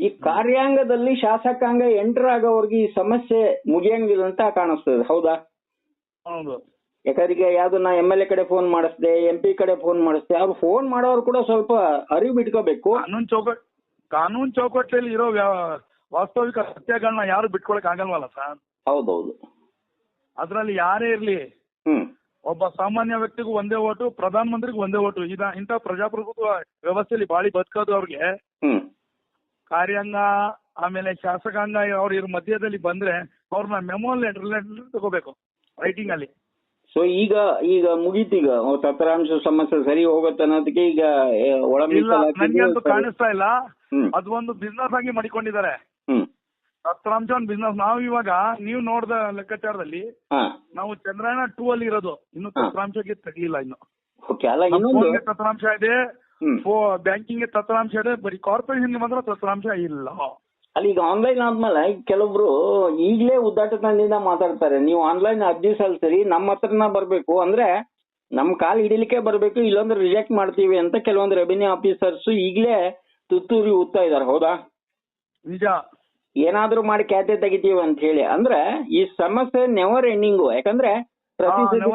ಈ ಕಾರ್ಯಾಂಗದಲ್ಲಿ ಶಾಸಕಾಂಗ ಎಂಟರ್ ಆಗೋವರೆಗೆ ಈ ಸಮಸ್ಯೆ ಮುಗಿಯಂಗಿಲ್ಲ ಅಂತ ಕಾಣಿಸ್ತದೆ. ಹೌದಾ? ಹೌದು. ಯಾಕಂದ್ರೆ ಈಗ ನಾ ಎಂ ಎಲ್ ಎ ಕಡೆ ಫೋನ್ ಮಾಡಿಸ್ದೆ ಎಂ ಪಿ ಕಡೆ ಫೋನ್ ಮಾಡಿಸ್ದೆ ಅವ್ರು ಫೋನ್ ಮಾಡೋರು ಕೂಡ ಸ್ವಲ್ಪ ಅರಿವು ಬಿಟ್ಕೋಬೇಕು ಕಾನೂನು ಚೌಕಟ್ ಕಾನೂನು ಚೌಕಟ್ಟಲ್ಲಿ ಇರೋ ವ್ಯ- ವಾಸ್ತವಿಕ ಸತ್ಯಗಳನ್ನ ಯಾರು ಬಿಟ್ಕೊಳಕ್ ಆಗಲ್ವಲ್ಲ ಸರ್? ಹೌದೌದು. ಅದ್ರಲ್ಲಿ ಯಾರೇ ಇರ್ಲಿ ಹ್ಮ್. ಒಬ್ಬ ಸಾಮಾನ್ಯ ವ್ಯಕ್ತಿಗೂ ಒಂದೇ ಓಟು ಪ್ರಧಾನ ಮಂತ್ರಿಗೂ ಒಂದೇ ಓಟು. ಇದ ಇಂಥ ಪ್ರಜಾಪ್ರಭುತ್ವ ವ್ಯವಸ್ಥೆಯಲ್ಲಿ ಬಾಳಿ ಬದುಕೋದು ಅವ್ರಿಗೆ. ಹ್ಮ್. ಕಾರ್ಯಾಂಗ ಆಮೇಲೆ ಶಾಸಕಾಂಗ ಅವ್ರ ಇವ್ರ ಮಧ್ಯದಲ್ಲಿ ಬಂದ್ರೆ ಅವ್ರನ್ನ ಮೆಮೋ ಲೆಟರ್ ತಗೋಬೇಕು ರೈಟಿಂಗ್ ಅಲ್ಲಿ. ಸೊ ಈಗ ಈಗ ಮುಗೀತೀಗ ತತ್ರಾಂಶ ಸಮಸ್ಯೆ ಸರಿ ಹೋಗುತ್ತೆ ಅನ್ನೋದಕ್ಕೆ ಈಗ ಏ, ಒಳ ಇಲ್ಲ ನನ್ಗೆ ಅಂತೂ ಕಾಣಿಸ್ತಾ ಇಲ್ಲ. ಅದು ಒಂದು ಬಿಸ್ನೆಸ್ ಆಗಿ ಮಾಡಿಕೊಂಡಿದ್ದಾರೆ. ತತ್ರಾಂಶ ಒಂದು ಬಿಸ್ನೆಸ್ ನಾವು ಇವಾಗ ನೀವು ನೋಡಿದ ಲೆಕ್ಕಾಚಾರದಲ್ಲಿ ನಾವು ಚಂದ್ರಯಾನ ಟೂ ಅಲ್ಲಿ ಇರೋದು. ಇನ್ನು. ತತ್ರಾಂಶಕ್ಕೆ ತಗಲಿಲ್ಲ ಇನ್ನು. ತತ್ರಾಂಶ ಇದೆ. ಬ್ಯಾಂಕಿಂಗ್ ತತ್ರಾಂಶ ಇದೆ. ಬರೀ ಕಾರ್ಪೊರೇಷನ್ ಮಾತ್ರ ತತ್ರಾಂಶ ಇಲ್ಲ. ಅಲ್ಲಿ ಈಗ ಆನ್ಲೈನ್ ಆದ್ಮೇಲೆ ಕೆಲವೊಬ್ರು ಈಗಲೇ ಉದ್ದಾಟತನದಿಂದ ಮಾತಾಡ್ತಾರೆ. ನೀವು ಆನ್ಲೈನ್ ಅರ್ಜಿ ಸಲ್ಲಿಸಿರಿ ನಮ್ಮ ಹತ್ರನ ಬರಬೇಕು ಅಂದ್ರೆ ನಮ್ ಕಾಲ್ ಹಿಡಿಲಿಕ್ಕೆ ಬರಬೇಕು ಇಲ್ಲೊಂದ್ರೆ ರಿಜೆಕ್ಟ್ ಮಾಡ್ತೀವಿ ಅಂತ ಕೆಲವೊಂದು ರೆವಿನ್ಯೂ ಆಫೀಸರ್ಸ್ ಈಗಲೇ ತುತ್ತೂರಿ ಉತ್ತಾ ಇದಾರೆ ಹೌದಾ? ನಿಜ. ಏನಾದ್ರೂ ಮಾಡಿ ಕ್ಯಾತೆ ತೆಗಿತೀವಿ ಅಂತ ಹೇಳಿ. ಅಂದ್ರೆ ಈ ಸಮಸ್ಯೆ ನೆವರ್ ಎಂಡಿಂಗು ಯಾಕಂದ್ರೆ ಪ್ರತಿ ಸತಿ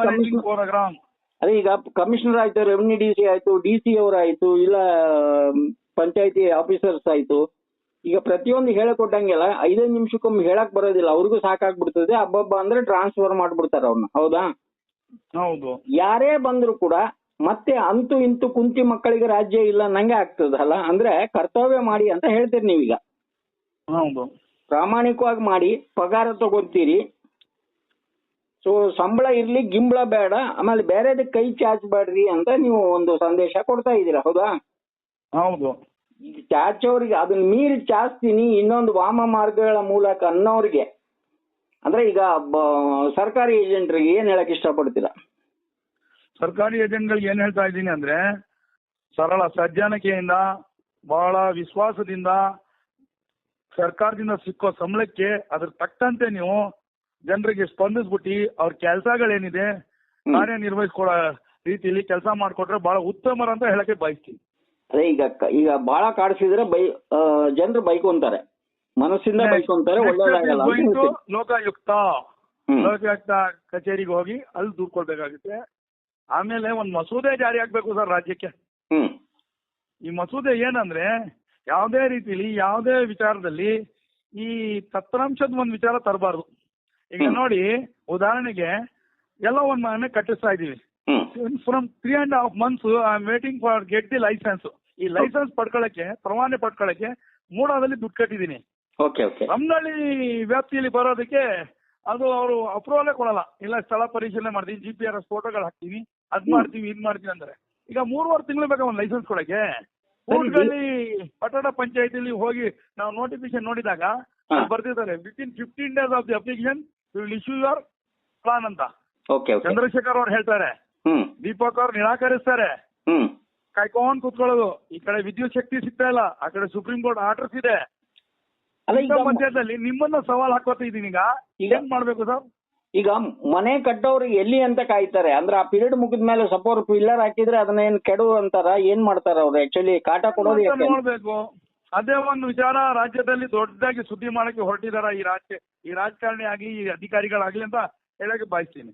ಅದೇ ಈಗ ಕಮಿಷನರ್ ಆಯ್ತು ರೆವಿನ್ಯೂ ಡಿ ಸಿ ಆಯ್ತು ಡಿ ಸಿ ಆಯ್ತು ಇಲ್ಲ ಪಂಚಾಯತಿ ಆಫೀಸರ್ಸ್ ಆಯ್ತು ಈಗ ಪ್ರತಿಯೊಂದು ಹೇಳಿಕೊಟ್ಟಂಗೆಲ್ಲ ಐದೈದು ನಿಮಿಷಕ್ಕೊಮ್ಮೆ ಹೇಳಕ್ ಬರೋದಿಲ್ಲ. ಅವ್ರಿಗೂ ಸಾಕಾಗ್ಬಿಡ್ತದೆ. ಹಬ್ಬಬ್ಬ ಅಂದ್ರೆ ಟ್ರಾನ್ಸ್ಫರ್ ಮಾಡ್ಬಿಡ್ತಾರ ಅವ್ರನ್ನ. ಹೌದಾ? ಹೌದು. ಯಾರೇ ಬಂದ್ರು ಕೂಡ ಮತ್ತೆ ಅಂತೂ ಇಂತು ಕುಂತಿ ಮಕ್ಕಳಿಗೆ ರಾಜ್ಯ ಇಲ್ಲ ನಂಗೆ ಆಗ್ತದಲ್ಲ ಅಂದ್ರೆ ಕರ್ತವ್ಯ ಮಾಡಿ ಅಂತ ಹೇಳ್ತೀರಿ ನೀವೀಗ. ಹೌದು. ಪ್ರಾಮಾಣಿಕವಾಗಿ ಮಾಡಿ ಪಗಾರ ತಗೊಂತೀರಿ. ಸೊ ಸಂಬಳ ಇರ್ಲಿ ಗಿಂಬಳ ಬೇಡ ಆಮೇಲೆ ಬೇರೆದಕ್ಕೆ ಕೈ ಚಾಚಬೇಡ್ರಿ ಅಂತ ನೀವು ಒಂದು ಸಂದೇಶ ಕೊಡ್ತಾ ಇದ್ದೀರಾ? ಹೌದಾ? ಹೌದು. ಚಾಚೋರಿಗೆ ಅದನ್ನ ಮೀರಿ ಚಾಚ್ತೀನಿ ಇನ್ನೊಂದು ವಾಮ ಮಾರ್ಗಗಳ ಮೂಲಕ ಅನ್ನೋರಿಗೆ. ಅಂದ್ರೆ ಈಗ ಸರ್ಕಾರಿ ಏಜೆಂಟ್ರಿಗೆ ಏನ್ ಹೇಳಕ್ ಇಷ್ಟಪಡ್ತೀರಾ? ಸರ್ಕಾರಿ ಏಜೆಂಟ್ಗಳಿಗೆ ಏನ್ ಹೇಳ್ತಾ ಇದ್ದೀನಿ ಅಂದ್ರೆ ಸರಳ ಸಜ್ಜನಿಕೆಯಿಂದ ಬಹಳ ವಿಶ್ವಾಸದಿಂದ ಸರ್ಕಾರದಿಂದ ಸಿಕ್ಕೋ ಸಂಬಳಕ್ಕೆ ಅದ್ರ ತಕ್ಕಂತೆ ನೀವು ಜನರಿಗೆ ಸ್ಪಂದಿಸ್ಬಿಟ್ಟು ಅವ್ರ ಕೆಲಸಗಳೇನಿದೆ. ಕಾರ್ಯನಿರ್ವಹಿಸ್ಕೊಡೋ ರೀತಿಯಲ್ಲಿ ಕೆಲಸ ಮಾಡಿಕೊಟ್ರೆ ಬಹಳ ಉತ್ತಮರ ಅಂತ ಹೇಳಕ್ಕೆ ಬಯಸ್ತೀನಿ. ಅದೇ ಈಗ ಈಗ ಬಹಳ ಕಾಡಿಸಿದ್ರೆ ಬೈ ಜನರು ಬೈಕೊಂತಾರೆ. ಮನಸ್ಸಿಂದ ಬೈಕೊಂತಾರೆ ಒಳ್ಳೇದಾಗಲ್ಲ ಅಂತ ಲೋಕಾಯುಕ್ತ ಲೋಕಾಯುಕ್ತ ಕಚೇರಿಗೆ ಹೋಗಿ ಅಲ್ಲಿ ದೂರ್ ಕೊಡ್ಬೇಕಾಗುತ್ತೆ. ಆಮೇಲೆ ಒಂದ್ ಮಸೂದೆ ಜಾರಿ ಆಗ್ಬೇಕು ಸರ್ ರಾಜ್ಯಕ್ಕೆ. ಈ ಮಸೂದೆ ಏನಂದ್ರೆ ಯಾವುದೇ ರೀತಿಲಿ ಯಾವುದೇ ವಿಚಾರದಲ್ಲಿ ಈ ತತ್ರಾಂಶದ ಒಂದ್ ವಿಚಾರ ತರಬಾರ್ದು. ಈಗ ನೋಡಿ ಉದಾಹರಣೆಗೆ ಎಲ್ಲ ಒಂದ್ ಮನೆ ಕಟ್ಟಿಸ್ತಾ ಇದೀವಿ from three and half months I am waiting for get the licence ಈ ಲೈಸೆನ್ಸ್ ಪಡ್ಕೊಳಕ್ಕೆ ಪ್ರವಾನೆ ಪಡ್ಕೊಳಕ್ಕೆ ಮೂಡಾದಲ್ಲಿ ದುಡ್ಡು ಕಟ್ಟಿದೀನಿ ಓಕೆ ವ್ಯಾಪ್ತಿಯಲ್ಲಿ ಬರೋದಕ್ಕೆ ಅದು ಅವರು ಅಪ್ರೂವಲೇ ಕೊಡಲ್ಲ. ಇಲ್ಲ ಸ್ಥಳ ಪರಿಶೀಲನೆ ಮಾಡ್ತೀವಿ ಜಿ ಪಿ ಆರ್ ಎಸ್ ಫೋಟೋಗಳು ಹಾಕ್ತೀವಿ ಅದ್ ಮಾಡ್ತೀವಿ ಇದ್ ಮಾಡ್ತೀವಿ ಅಂದ್ರೆ. ಈಗ ಮೂರುವರೆ ತಿಂಗಳು ಬೇಕಾ ಒಂದು ಲೈಸೆನ್ಸ್ ಕೊಡಕ್ಕೆ? ಊರುಗಳಲ್ಲಿ ಪಟ್ಟಣ ಪಂಚಾಯತಿಲಿ ಹೋಗಿ ನಾವು ನೋಟಿಫಿಕೇಶನ್ ನೋಡಿದಾಗ ಬರ್ತಿದ್ದಾರೆ within fifteen days of the application will issue your plan ಅಂತ. ಚಂದ್ರಶೇಖರ್ ಅವ್ರು ಹೇಳ್ತಾರೆ. ದೀಪಕ್ ಅವ್ರು ನಿರಾಕರಿಸ್ತಾರೆ. ಕಾಯ್ಕೊಂಡ್ ಕುತ್ಕೊಳ್ಳೋದು. ಈ ಕಡೆ ವಿದ್ಯುತ್ ಶಕ್ತಿ ಸಿಗ್ತಾ ಇಲ್ಲ. ಆ ಕಡೆ ಸುಪ್ರೀಂ ಕೋರ್ಟ್ ಆರ್ಡರ್ಸ್ ಇದೆ. ಮಧ್ಯದಲ್ಲಿ ನಿಮ್ಮನ್ನ ಸವಾಲ್ ಹಾಕೋತ ಇದೀನಿ ಈಗ. ಏನ್ ಮಾಡ್ಬೇಕು ಸರ್? ಈಗ ಮನೆ ಕಟ್ಟೋರು ಎಲ್ಲಿ ಅಂತ ಕಾಯ್ತಾರೆ. ಅಂದ್ರೆ ಆ ಪೀರಿಯಡ್ ಮುಗಿದ ಮೇಲೆ ಸಪೋರ್ ಪಿಲ್ಲರ್ ಹಾಕಿದ್ರೆ ಅದನ್ನ ಏನ್ ಕೆಡು ಅಂತಾರ? ಏನ್ ಮಾಡ್ತಾರ ಅವ್ರು? ಆಕ್ಚುಲಿ ಕಾಟ ಕೊಡೋದು ನೋಡ್ಬೇಕು. ಅದೇ ಒಂದು ವಿಚಾರ ರಾಜ್ಯದಲ್ಲಿ ದೊಡ್ಡದಾಗಿ ಸುದ್ದಿ ಮಾಡಕ್ಕೆ ಹೊರಟಿದಾರ ಈ ರಾಜ್ಯ ಈ ರಾಜಕಾರಣಿ ಆಗ್ಲಿ ಈ ಅಧಿಕಾರಿಗಳಾಗ್ಲಿ ಅಂತ ಹೇಳಕ್ಕೆ ಬಯಸ್ತೀನಿ.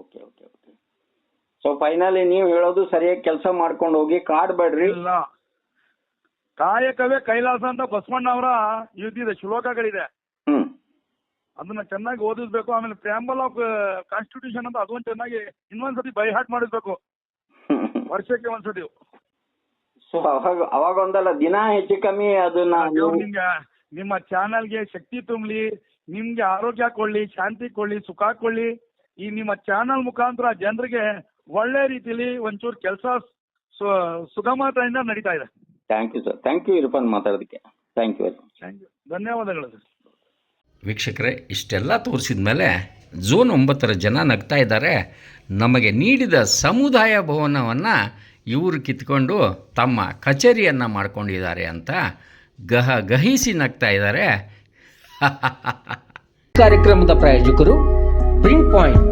Okay okay okay. So finally ನೀವು ಹೇಳೋದು ಸರಿಯಾಗಿ ಕೆಲಸ ಮಾಡ್ಕೊಂಡು ಹೋಗಿ ಕಾಡ್ಬೇಡ್ರಿ ಇಲ್ಲ. ಕಾಯಕವೇ ಕೈಲಾಸ ಅಂತ ಬಸವಣ್ಣ ಅವರ ಇದಿದೆ ಶ್ಲೋಕಗಳಿದೆ ಅದನ್ನ ಚೆನ್ನಾಗಿ ಓದಿಸ್ಬೇಕು ಆಮೇಲೆ ಪ್ರ್ಯಾಂಬಲ್ ಆಫ್ ಕಾನ್ಸ್ಟಿಟ್ಯೂಷನ್ ಅಂತ ಅದೊಂದು ಚೆನ್ನಾಗಿ ಇನ್ನೊಂದ್ಸತಿ ಬೈ ಹಾಟ್ ಮಾಡಿಸ್ಬೇಕು. ವರ್ಷಕ್ಕೆ ಒಂದ್ಸತಿ ಸೊ ಅವಾಗ ಅವಾಗ ಒಂದಲ್ಲ ದಿನ ಹೆಚ್ಚು ಕಮ್ಮಿ ಅದನ್ನ ನಿಮ್ಗೆ ನಿಮ್ಮ ಚಾನಲ್ಗೆ ಶಕ್ತಿ ತುಂಬಲಿ ನಿಮ್ಗೆ ಆರೋಗ್ಯ ಕೊಡ್ಲಿ ಶಾಂತಿ ಕೊಡ್ಲಿ ಸುಖ ಕೊಡ್ಲಿ ಈ ನಿಮ್ಮ ಚಾನಲ್ ಮುಖಾಂತರ ಜನರಿಗೆ ಒಳ್ಳೆ ರೀತಿಲಿ ಒಂಚೂರು ಕೆಲಸ ಸುಗಮತೆಯಿಂದ ನಡೀತಾ ಇದೆ. Thank you sir thank you Irfan ಮಾತಾಡೋದಕ್ಕೆ. Thank you very much thank you ಧನ್ಯವಾದಗಳು ಸರ್ ವೀಕ್ಷಕರೇ ಇಷ್ಟೆಲ್ಲ ತೋರಿಸಿದ ಮೇಲೆ ಝೋನ್ ಒಂಬತ್ತರ ಜನ ನಗ್ತಾ ಇದ್ದಾರೆ. ನಮಗೆ ನೀಡಿದ ಸಮುದಾಯ ಭವನವನ್ನು ಇವರು ಕಿತ್ಕೊಂಡು ತಮ್ಮ ಕಚೇರಿಯನ್ನು ಮಾಡ್ಕೊಂಡಿದ್ದಾರೆ ಅಂತ ಗಹ ಗಹಿಸಿ ನಗ್ತಾ ಇದ್ದಾರೆ. ಕಾರ್ಯಕ್ರಮದ ಪ್ರಾಯೋಜಕರು ಪ್ರಿಂಟ್ ಪಾಯಿಂಟ್